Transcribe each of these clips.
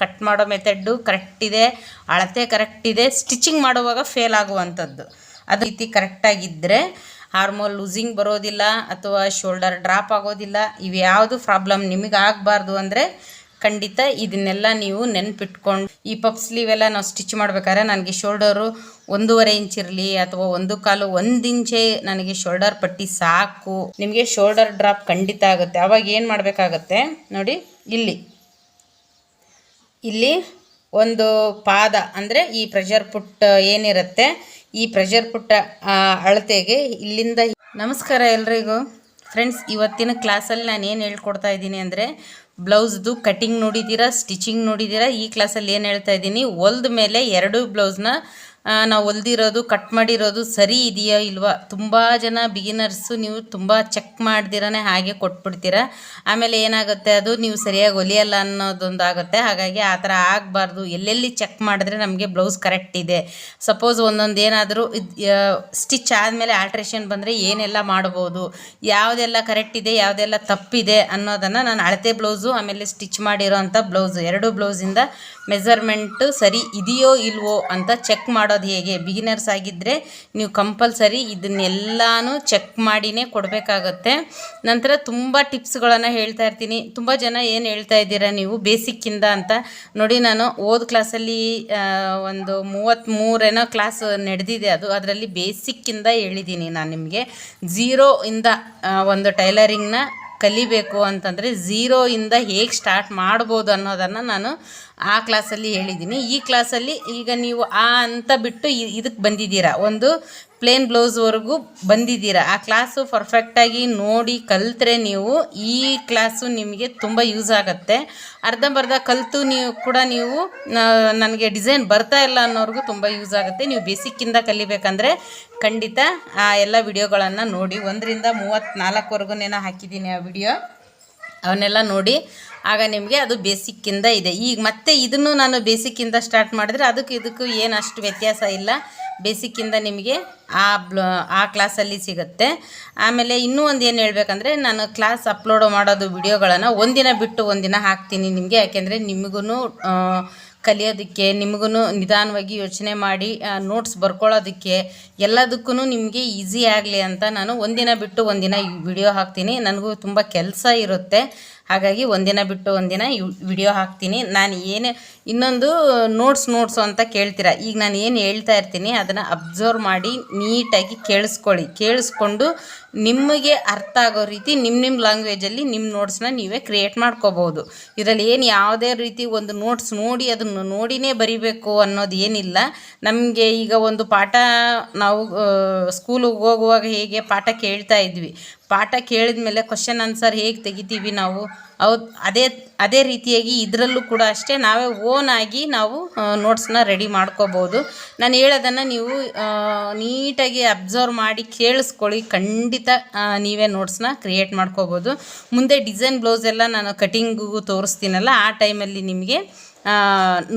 Cut ಮಾಡೋ method correct ಇದೆ. ಅಳತೆ ಕರೆಕ್ಟ್ ಇದೆ. ಸ್ಟಿಚಿಂಗ್ ಮಾಡುವಾಗ ಫೇಲ್ ಆಗುವಂಥದ್ದು. ಅದು ರೀತಿ ಕರೆಕ್ಟಾಗಿದ್ದರೆ ಹಾರ್ಮೋನ್ ಲೂಸಿಂಗ್ ಬರೋದಿಲ್ಲ ಅಥವಾ ಶೋಲ್ಡರ್ ಡ್ರಾಪ್ ಆಗೋದಿಲ್ಲ. ಇವ್ಯಾವುದು ಪ್ರಾಬ್ಲಮ್ ನಿಮಗೆ ಆಗಬಾರ್ದು ಅಂದರೆ ಖಂಡಿತ ಇದನ್ನೆಲ್ಲ ನೀವು ನೆನ್ಪಿಟ್ಕೊಂಡು ಈ ಪಪ್ ಎಲ್ಲ ನಾವು ಸ್ಟಿಚ್ ಮಾಡ್ಬೇಕಾದ್ರೆ ನನಗೆ ಶೋಲ್ಡರು ಒಂದೂವರೆ ಇಂಚ್ ಇರಲಿ ಅಥವಾ ಒಂದು ಕಾಲು ಒಂದು ಇಂಚೆ ನನಗೆ ಶೋಲ್ಡರ್ ಪಟ್ಟಿ ಸಾಕು. ನಿಮಗೆ ಶೋಲ್ಡರ್ ಡ್ರಾಪ್ ಖಂಡಿತ ಆಗುತ್ತೆ. ಅವಾಗ ಏನು ಮಾಡಬೇಕಾಗತ್ತೆ? ನೋಡಿ, ಇಲ್ಲಿ. ಇಲ್ಲಿ ಒಂದು ಪಾದ ಅಂದರೆ ಈ ಪ್ರೆಷರ್ ಪುಟ್ ಏನಿರುತ್ತೆ, ಈ ಪ್ರೆಷರ್ ಪುಟ್ಟ ಅಳತೆಗೆ ಇಲ್ಲಿಂದ ನಮಸ್ಕಾರ ಎಲ್ರಿಗೂ. ಫ್ರೆಂಡ್ಸ್ ಇವತ್ತಿನ ಕ್ಲಾಸಲ್ಲಿ ನಾನು ಏನು ಹೇಳ್ಕೊಡ್ತಾ ಇದ್ದೀನಿ ಅಂದರೆ, ಬ್ಲೌಸ್ದು ಕಟಿಂಗ್ ನೋಡಿದ್ದೀರಾ ಸ್ಟಿಚಿಂಗ್ ನೋಡಿದ್ದೀರಾ ಈ ಕ್ಲಾಸಲ್ಲಿ ಏನು ಹೇಳ್ತಾ ಇದ್ದೀನಿ, ಹೊಲ್ದ ಮೇಲೆ ಎರಡು ಬ್ಲೌಸ್ನ ನಾವು ಹೊಲ್ದಿರೋದು ಕಟ್ ಮಾಡಿರೋದು ಸರಿ ಇದೆಯಾ ಇಲ್ವಾ? ತುಂಬ ಜನ ಬಿಗಿನರ್ಸು ನೀವು ತುಂಬ ಚೆಕ್ ಮಾಡ್ದಿರನೇ ಹಾಗೆ ಕೊಟ್ಬಿಡ್ತೀರ. ಆಮೇಲೆ ಏನಾಗುತ್ತೆ ಅದು? ನೀವು ಸರಿಯಾಗಿ ಹೊಲಿಯಲ್ಲ ಅನ್ನೋದೊಂದು ಆಗುತ್ತೆ. ಹಾಗಾಗಿ ಆ ಥರ ಆಗಬಾರ್ದು. ಎಲ್ಲೆಲ್ಲಿ ಚೆಕ್ ಮಾಡಿದ್ರೆ ನಮಗೆ ಬ್ಲೌಸ್ ಕರೆಕ್ಟ್ ಇದೆ. ಸಪೋಸ್ ಒಂದೊಂದು ಏನಾದರೂ ಸ್ಟಿಚ್ ಆದಮೇಲೆ ಆಲ್ಟ್ರೇಷನ್ ಬಂದರೆ ಏನೆಲ್ಲ ಮಾಡ್ಬೋದು? ಯಾವುದೆಲ್ಲ ಕರೆಕ್ಟ್ ಇದೆ, ಯಾವುದೆಲ್ಲ ತಪ್ಪಿದೆ ಅನ್ನೋದನ್ನು ನಾನು ಅಳತೆ ಬ್ಲೌಸು ಆಮೇಲೆ ಸ್ಟಿಚ್ ಮಾಡಿರೋ ಅಂಥ ಬ್ಲೌಸು ಎರಡು ಬ್ಲೌಸಿಂದ ಮೆಸರ್ಮೆಂಟು ಸರಿ ಇದೆಯೋ ಇಲ್ವೋ ಅಂತ ಚೆಕ್ ಮಾಡೋದು ಹೇಗೆ? ಬಿಗಿನರ್ಸ್ ಆಗಿದ್ದರೆ ನೀವು ಕಂಪಲ್ಸರಿ ಇದನ್ನೆಲ್ಲಾನು ಚೆಕ್ ಮಾಡಿನೇ ಕೊಡಬೇಕಾಗತ್ತೆ. ನಂತರ ತುಂಬ ಟಿಪ್ಸ್ಗಳನ್ನು ಹೇಳ್ತಾ ಇರ್ತೀನಿ. ತುಂಬ ಜನ ಏನು ಹೇಳ್ತಾ ಇದ್ದೀರಾ ನೀವು? ಬೇಸಿಕ್ಕಿಂದ ಅಂತ. ನೋಡಿ, ನಾನು ಓದ್ ಕ್ಲಾಸಲ್ಲಿ ಒಂದು ಮೂವತ್ತ್ಮೂರೇನೋ ಕ್ಲಾಸ್ ನಡೆದಿದೆ ಅದು. ಅದರಲ್ಲಿ ಬೇಸಿಕ್ಕಿಂದ ಹೇಳಿದ್ದೀನಿ ನಾನು ನಿಮಗೆ. ಝೀರೋ ಇಂದ ಒಂದು ಟೈಲರಿಂಗ್ನ ಕಲಿಬೇಕು ಅಂತಂದರೆ ಝೀರೋಯಿಂದ ಹೇಗೆ ಸ್ಟಾರ್ಟ್ ಮಾಡ್ಬೋದು ಅನ್ನೋದನ್ನು ನಾನು ಆ ಕ್ಲಾಸಲ್ಲಿ ಹೇಳಿದ್ದೀನಿ ಈ ಕ್ಲಾಸಲ್ಲಿ ಈಗ ನೀವು ಆ ಅಂತ ಬಿಟ್ಟು ಇದಕ್ಕೆ ಬಂದಿದ್ದೀರಾ? ಒಂದು ಪ್ಲೇನ್ ಬ್ಲೌಸ್ವರೆಗೂ ಬಂದಿದ್ದೀರಾ? ಆ ಕ್ಲಾಸು ಪರ್ಫೆಕ್ಟಾಗಿ ನೋಡಿ ಕಲಿತ್ರೆ ನೀವು, ಈ ಕ್ಲಾಸು ನಿಮಗೆ ತುಂಬ ಯೂಸ್ ಆಗುತ್ತೆ. ಅರ್ಧಂಬರ್ಧ ಕಲಿತು ನೀವು ಕೂಡ ನೀವು ನನಗೆ ಡಿಸೈನ್ ಬರ್ತಾ ಇಲ್ಲ ಅನ್ನೋರ್ಗೂ ತುಂಬ ಯೂಸ್ ಆಗುತ್ತೆ. ನೀವು ಬೇಸಿಕ್ಕಿಂದ ಕಲಿಬೇಕಂದ್ರೆ ಖಂಡಿತ ಆ ಎಲ್ಲ ವಿಡಿಯೋಗಳನ್ನು ನೋಡಿ ಒಂದರಿಂದ ಮೂವತ್ತ್ನಾಲ್ಕವರೆಗೂ ಹಾಕಿದ್ದೀನಿ ಆ ವಿಡಿಯೋ ಅವನ್ನೆಲ್ಲ ನೋಡಿ ಆಗ ನಿಮಗೆ ಅದು ಬೇಸಿಕ್ಕಿಂದ ಇದೆ. ಈಗ ಮತ್ತೆ ಇದನ್ನು ನಾನು ಬೇಸಿಕ್ಕಿಂದ ಸ್ಟಾರ್ಟ್ ಮಾಡಿದ್ರೆ ಅದಕ್ಕೆ ಇದಕ್ಕೂ ಏನು ಅಷ್ಟು ವ್ಯತ್ಯಾಸ ಇಲ್ಲ. ಬೇಸಿಕ್ಕಿಂದ ನಿಮಗೆ ಆ ಬ್ಲ, ಆ ಕ್ಲಾಸಲ್ಲಿ ಸಿಗುತ್ತೆ. ಆಮೇಲೆ ಇನ್ನೂ ಒಂದು ಏನು ಹೇಳ್ಬೇಕಂದ್ರೆ ನಾನು ಕ್ಲಾಸ್ ಅಪ್ಲೋಡ್ ಮಾಡೋದು ವಿಡಿಯೋಗಳನ್ನು ಒಂದಿನ ಬಿಟ್ಟು ಒಂದಿನ ಹಾಕ್ತೀನಿ ನಿಮಗೆ. ಯಾಕೆಂದರೆ ನಿಮಗೂ ಕಲಿಯೋದಕ್ಕೆ ನಿಮಗೂ ನಿಧಾನವಾಗಿ ಯೋಚನೆ ಮಾಡಿ ನೋಟ್ಸ್ ಬರ್ಕೊಳ್ಳೋದಕ್ಕೆ ಎಲ್ಲದಕ್ಕೂ ನಿಮಗೆ ಈಸಿ ಆಗಲಿ ಅಂತ ನಾನು ಒಂದಿನ ಬಿಟ್ಟು ಒಂದಿನ ವಿಡಿಯೋ ಹಾಕ್ತೀನಿ. ನನಗೂ ತುಂಬ ಕೆಲಸ ಇರುತ್ತೆ. ಹಾಗಾಗಿ ಒಂದಿನ ಬಿಟ್ಟು ಒಂದಿನ ವಿಡಿಯೋ ಹಾಕ್ತೀನಿ. ನಾನು ಏನೇ ಇನ್ನೊಂದು ನೋಟ್ಸ್ ನೋಟ್ಸು ಅಂತ ಕೇಳ್ತೀರ? ಈಗ ನಾನು ಏನು ಹೇಳ್ತಾ ಇರ್ತೀನಿ, ಅದನ್ನು ಅಬ್ಸರ್ವ್ ಮಾಡಿ ನೀಟಾಗಿ ಕೇಳಿಸ್ಕೊಳ್ಳಿ. ಕೇಳಿಸ್ಕೊಂಡು ನಿಮಗೆ ಅರ್ಥ ಆಗೋ ರೀತಿ ನಿಮ್ಮ ನಿಮ್ಮ ಲ್ಯಾಂಗ್ವೇಜಲ್ಲಿ ನಿಮ್ಮ ನೋಟ್ಸ್ನ ನೀವೇ ಕ್ರಿಯೇಟ್ ಮಾಡ್ಕೋಬೋದು. ಇದರಲ್ಲಿ ಏನು ಯಾವುದೇ ರೀತಿ ಒಂದು ನೋಟ್ಸ್ ನೋಡಿ ಅದನ್ನು ನೋಡಿನೇ ಬರಿಬೇಕು ಅನ್ನೋದು ಏನಿಲ್ಲ. ನಮಗೆ ಈಗ ಒಂದು ಪಾಠ ನಾವು ಸ್ಕೂಲಿಗೆ ಹೋಗುವಾಗ ಹೇಗೆ ಪಾಠ ಕೇಳ್ತಾ ಇದ್ವಿ. ಪಾಠ ಕೇಳಿದ ಮೇಲೆ ಕ್ವಶನ್ ಆನ್ಸರ್ ಹೇಗೆ ತೆಗಿತೀವಿ ನಾವು? ಅವು ಅದೇ ಅದೇ ರೀತಿಯಾಗಿ ಇದರಲ್ಲೂ ಕೂಡ ಅಷ್ಟೇ ನಾವೇ ಓನ್ ಆಗಿ ನಾವು ನೋಟ್ಸ್ನ ರೆಡಿ ಮಾಡ್ಕೋಬೋದು. ನಾನು ಹೇಳೋದನ್ನು ನೀವು ನೀಟಾಗಿ ಅಬ್ಸರ್ವ್ ಮಾಡಿ ಕೇಳಿಸ್ಕೊಳ್ಳಿ. ಖಂಡಿತ ನೀವೇ ನೋಟ್ಸ್ನ ಕ್ರಿಯೇಟ್ ಮಾಡ್ಕೋಬೋದು. ಮುಂದೆ ಡಿಸೈನ್ ಬ್ಲೌಸ್ ಎಲ್ಲ ನಾನು ಕಟಿಂಗಿಗೂ ತೋರಿಸ್ತೀನಲ್ಲ, ಆ ಟೈಮಲ್ಲಿ ನಿಮಗೆ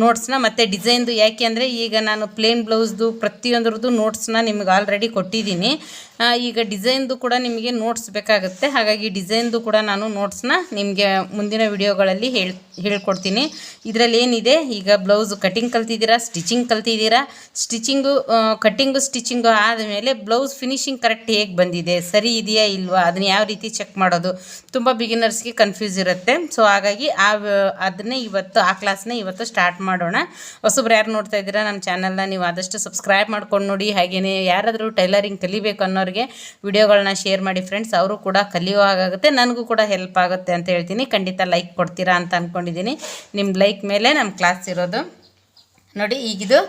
ನೋಟ್ಸ್ನ ಮತ್ತು ಡಿಸೈನ್ದು ಯಾಕೆ ಅಂದರೆ ಈಗ ನಾನು ಪ್ಲೇನ್ ಬ್ಲೌಸ್ದು ಪ್ರತಿಯೊಂದ್ರದ್ದು ನೋಟ್ಸ್ನ ನಿಮ್ಗೆ ಆಲ್ರೆಡಿ ಕೊಟ್ಟಿದ್ದೀನಿ. ಈಗ ಡಿಸೈನ್ದು ಕೂಡ ನಿಮಗೆ ನೋಟ್ಸ್ ಬೇಕಾಗುತ್ತೆ. ಹಾಗಾಗಿ ಡಿಸೈನ್ದು ಕೂಡ ನಾನು ನೋಟ್ಸ್ನ ನಿಮಗೆ ಮುಂದಿನ ವಿಡಿಯೋಗಳಲ್ಲಿ ಹೇಳ್, ಹೇಳ್ಕೊಡ್ತೀನಿ. ಇದರಲ್ಲಿ ಏನಿದೆ? ಈಗ ಬ್ಲೌಸ್ ಕಟಿಂಗ್ ಕಲ್ತಿದ್ದೀರಾ? ಸ್ಟಿಚಿಂಗ್ ಕಲ್ತಿದ್ದೀರಾ? ಸ್ಟಿಚಿಂಗು ಕಟ್ಟಿಂಗು ಸ್ಟಿಚಿಂಗು ಆದಮೇಲೆ ಬ್ಲೌಸ್ ಫಿನಿಶಿಂಗ್ ಕರೆಕ್ಟ್ ಹೇಗೆ ಬಂದಿದೆ? ಸರಿ ಇದೆಯಾ ಇಲ್ವಾ? ಅದನ್ನ ಯಾವ ರೀತಿ ಚೆಕ್ ಮಾಡೋದು? ತುಂಬ ಬಿಗಿನರ್ಸ್ಗೆ ಕನ್ಫ್ಯೂಸ್ ಇರುತ್ತೆ. ಸೊ ಹಾಗಾಗಿ ಆ, ಅದನ್ನೇ ಇವತ್ತು, ಆ ಕ್ಲಾಸ್ನ ಇವತ್ತು ಸ್ಟಾರ್ಟ್ ಮಾಡೋಣ. ಹೊಸಬ್ರು ಯಾರು ನೋಡ್ತಾ ಇದ್ದೀರಾ? ನಮ್ಮ ಚಾನಲ್ನ ನೀವು ಆದಷ್ಟು ಸಬ್ಸ್ಕ್ರೈಬ್ ಮಾಡ್ಕೊಂಡು ನೋಡಿ. ಹಾಗೆಯೇ ಯಾರಾದರೂ ಟೈಲರಿಂಗ್ ಕಲಿಬೇಕು ಅನ್ನೋರಿಗೆ ವಿಡಿಯೋಗಳನ್ನ ಶೇರ್ ಮಾಡಿ ಫ್ರೆಂಡ್ಸ್ ಅವರು ಕೂಡ ಕಲಿಯೋ ಹಾಗಾಗುತ್ತೆ, ನನಗೂ ಕೂಡ ಹೆಲ್ಪ್ ಆಗುತ್ತೆ ಅಂತ ಹೇಳ್ತೀನಿ. ಖಂಡಿತ ಲೈಕ್ ಕೊಡ್ತೀರಾ ಅಂತ ಅಂದ್ಕೊಂಡಿದ್ದೀನಿ ನಿಮ್ಮ ಲೈಕ್ ಮೇಲೆ ನಮ್ಮ ಕ್ಲಾಸ್ ಇರೋದು. ನೋಡಿ, ಈಗಿದು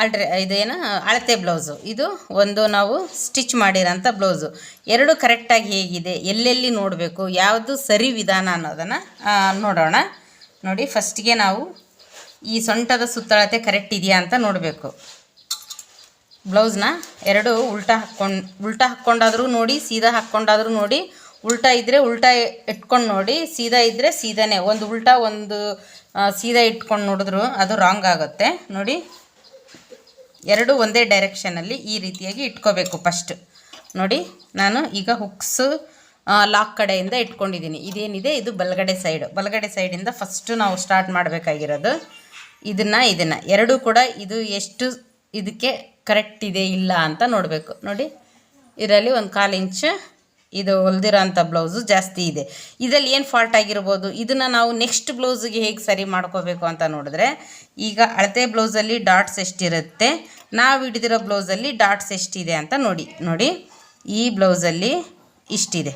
ಆಲ್ಟ್ರೆ ಇದೇನು ಅಳತೆ ಬ್ಲೌಸು ಇದು ಒಂದು ನಾವು ಸ್ಟಿಚ್ ಮಾಡಿರೋಂಥ ಬ್ಲೌಸು ಎರಡು ಕರೆಕ್ಟಾಗಿ ಹೇಗಿದೆ, ಎಲ್ಲೆಲ್ಲಿ ನೋಡಬೇಕು, ಯಾವುದು ಸರಿ ವಿಧಾನ ಅನ್ನೋದನ್ನು ನೋಡೋಣ. ನೋಡಿ ಫಸ್ಟಿಗೆ ನಾವು ಈ ಸೊಂಟದ ಸುತ್ತಳತೆ ಕರೆಕ್ಟ್ ಇದೆಯಾ ಅಂತ ನೋಡಬೇಕು. ಬ್ಲೌಸ್ನ ಎರಡು ಉಲ್ಟಾ ಹಾಕ್ಕೊಂಡು, ಉಲ್ಟಾ ಹಾಕ್ಕೊಂಡಾದರೂ ನೋಡಿ, ಸೀದಾ ಹಾಕ್ಕೊಂಡಾದರೂ ನೋಡಿ, ಉಲ್ಟಾ ಇದ್ದರೆ ಉಲ್ಟಾ ಇಟ್ಕೊಂಡು ನೋಡಿ, ಸೀದಾ ಇದ್ದರೆ ಸೀದಾನೇ. ಒಂದು ಉಲ್ಟಾ, ಒಂದು ಸೀದಾ ಇಟ್ಕೊಂಡು ನೋಡಿದ್ರು ಅದು ರಾಂಗ್ ಆಗುತ್ತೆ. ನೋಡಿ, ಎರಡು ಒಂದೇ ಡೈರೆಕ್ಷನಲ್ಲಿ ಈ ರೀತಿಯಾಗಿ ಇಟ್ಕೋಬೇಕು ಫಸ್ಟ್ ನೋಡಿ, ನಾನು ಈಗ ಹುಕ್ಸು ಲಾಕ್ ಕಡೆಯಿಂದ ಇಟ್ಕೊಂಡಿದ್ದೀನಿ. ಇದೇನಿದೆ? ಇದು ಬಲಗಡೆ ಸೈಡು ಬಲಗಡೆ ಸೈಡಿಂದ ಫಸ್ಟು ನಾವು ಸ್ಟಾರ್ಟ್ ಮಾಡಬೇಕಾಗಿರೋದು ಇದನ್ನು ಇದನ್ನು. ಎರಡೂ ಕೂಡ ಇದು ಎಷ್ಟು ಇದಕ್ಕೆ ಕರೆಕ್ಟ್ ಇದೆ ಇಲ್ಲ ಅಂತ ನೋಡಬೇಕು. ನೋಡಿ, ಇದರಲ್ಲಿ ಒಂದು ಕಾಲು ಇಂಚ್ ಇದು ಹೊಲ್ದಿರೋ ಅಂಥ ಬ್ಲೌಸು ಜಾಸ್ತಿ ಇದೆ. ಇದರಲ್ಲಿ ಏನು ಫಾಲ್ಟ್ ಆಗಿರ್ಬೋದು? ಇದನ್ನು ನಾವು ನೆಕ್ಸ್ಟ್ ಬ್ಲೌಸಿಗೆ ಹೇಗೆ ಸರಿ ಮಾಡ್ಕೋಬೇಕು ಅಂತ ನೋಡಿದ್ರೆ, ಈಗ ಅಳತೆ ಬ್ಲೌಸಲ್ಲಿ ಡಾಟ್ಸ್ ಎಷ್ಟಿರುತ್ತೆ, ನಾವು ಹಿಡಿದಿರೋ ಬ್ಲೌಸಲ್ಲಿ ಡಾಟ್ಸ್ ಎಷ್ಟಿದೆ ಅಂತ ನೋಡಿ. ನೋಡಿ, ಈ ಬ್ಲೌಸಲ್ಲಿ ಇಷ್ಟಿದೆ.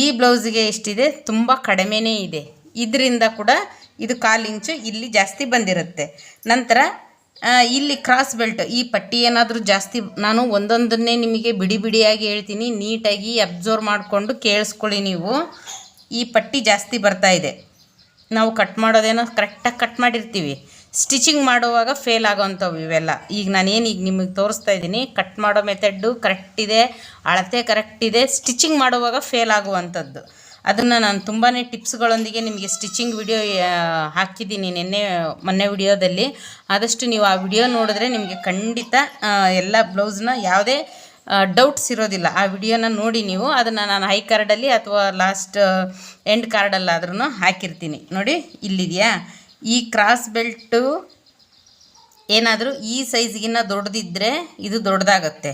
ಈ ಬ್ಲೌಸಿಗೆ ಎಷ್ಟಿದೆ? ತುಂಬ ಕಡಿಮೆನೇ ಇದೆ. ಇದರಿಂದ ಕೂಡ ಇದು ಕಾಲು ಇಂಚು ಇಲ್ಲಿ ಜಾಸ್ತಿ ಬಂದಿರುತ್ತೆ. ನಂತರ ಇಲ್ಲಿ ಕ್ರಾಸ್ ಬೆಲ್ಟ್ ಈ ಪಟ್ಟಿ ಏನಾದರೂ ಜಾಸ್ತಿ, ನಾನು ಒಂದೊಂದನ್ನೇ ನಿಮಗೆ ಬಿಡಿ ಬಿಡಿಯಾಗಿ ಹೇಳ್ತೀನಿ, ನೀಟಾಗಿ ಅಬ್ಸರ್ವ್ ಮಾಡಿಕೊಂಡು ಕೇಳಿಸ್ಕೊಳ್ಳಿ ನೀವು. ಈ ಪಟ್ಟಿ ಜಾಸ್ತಿ ಬರ್ತಾ ಇದೆ. ನಾವು ಕಟ್ ಮಾಡೋದೇನೋ ಕರೆಕ್ಟಾಗಿ ಕಟ್ ಮಾಡಿರ್ತೀವಿ. ಸ್ಟಿಚಿಂಗ್ ಮಾಡುವಾಗ ಫೇಲ್ ಆಗೋವಂಥವು ಇವೆಲ್ಲ. ಈಗ ನಾನೇನು ಈಗ ನಿಮಗೆ ತೋರಿಸ್ತಾ ಇದ್ದೀನಿ ಕಟ್ ಮಾಡೋ ಮೆಥಡ್ಡು ಕರೆಕ್ಟ್ ಇದೆ, ಅಳತೆ ಕರೆಕ್ಟ್ ಇದೆ ಸ್ಟಿಚಿಂಗ್ ಮಾಡುವಾಗ ಫೇಲ್ ಆಗುವಂಥದ್ದು. ಅದನ್ನು ನಾನು ತುಂಬಾ ಟಿಪ್ಸ್ಗಳೊಂದಿಗೆ ನಿಮಗೆ ಸ್ಟಿಚಿಂಗ್ ವಿಡಿಯೋ ಹಾಕಿದ್ದೀನಿ ನಿನ್ನೆ, ಮೊನ್ನೆ ವಿಡಿಯೋದಲ್ಲಿ. ಆದಷ್ಟು ನೀವು ಆ ವಿಡಿಯೋ ನೋಡಿದ್ರೆ ನಿಮಗೆ ಖಂಡಿತ ಎಲ್ಲ ಬ್ಲೌಸ್ನ ಯಾವುದೇ ಡೌಟ್ಸ್ ಇರೋದಿಲ್ಲ. ಆ ವಿಡಿಯೋನ ನೋಡಿ ನೀವು. ಅದನ್ನು ನಾನು ಹೈ ಕಾರ್ಡಲ್ಲಿ ಅಥವಾ ಲಾಸ್ಟ್ ಎಂಡ್ ಕಾರ್ಡಲ್ಲಾದ್ರೂ ಹಾಕಿರ್ತೀನಿ. ನೋಡಿ, ಇಲ್ಲಿದೆಯಾ? ಈ ಕ್ರಾಸ್ ಬೆಲ್ಟು ಏನಾದರೂ ಈ ಸೈಜ್ಗಿನ್ನ ದೊಡ್ಡದಿದ್ದರೆ ಇದು ದೊಡ್ಡದಾಗತ್ತೆ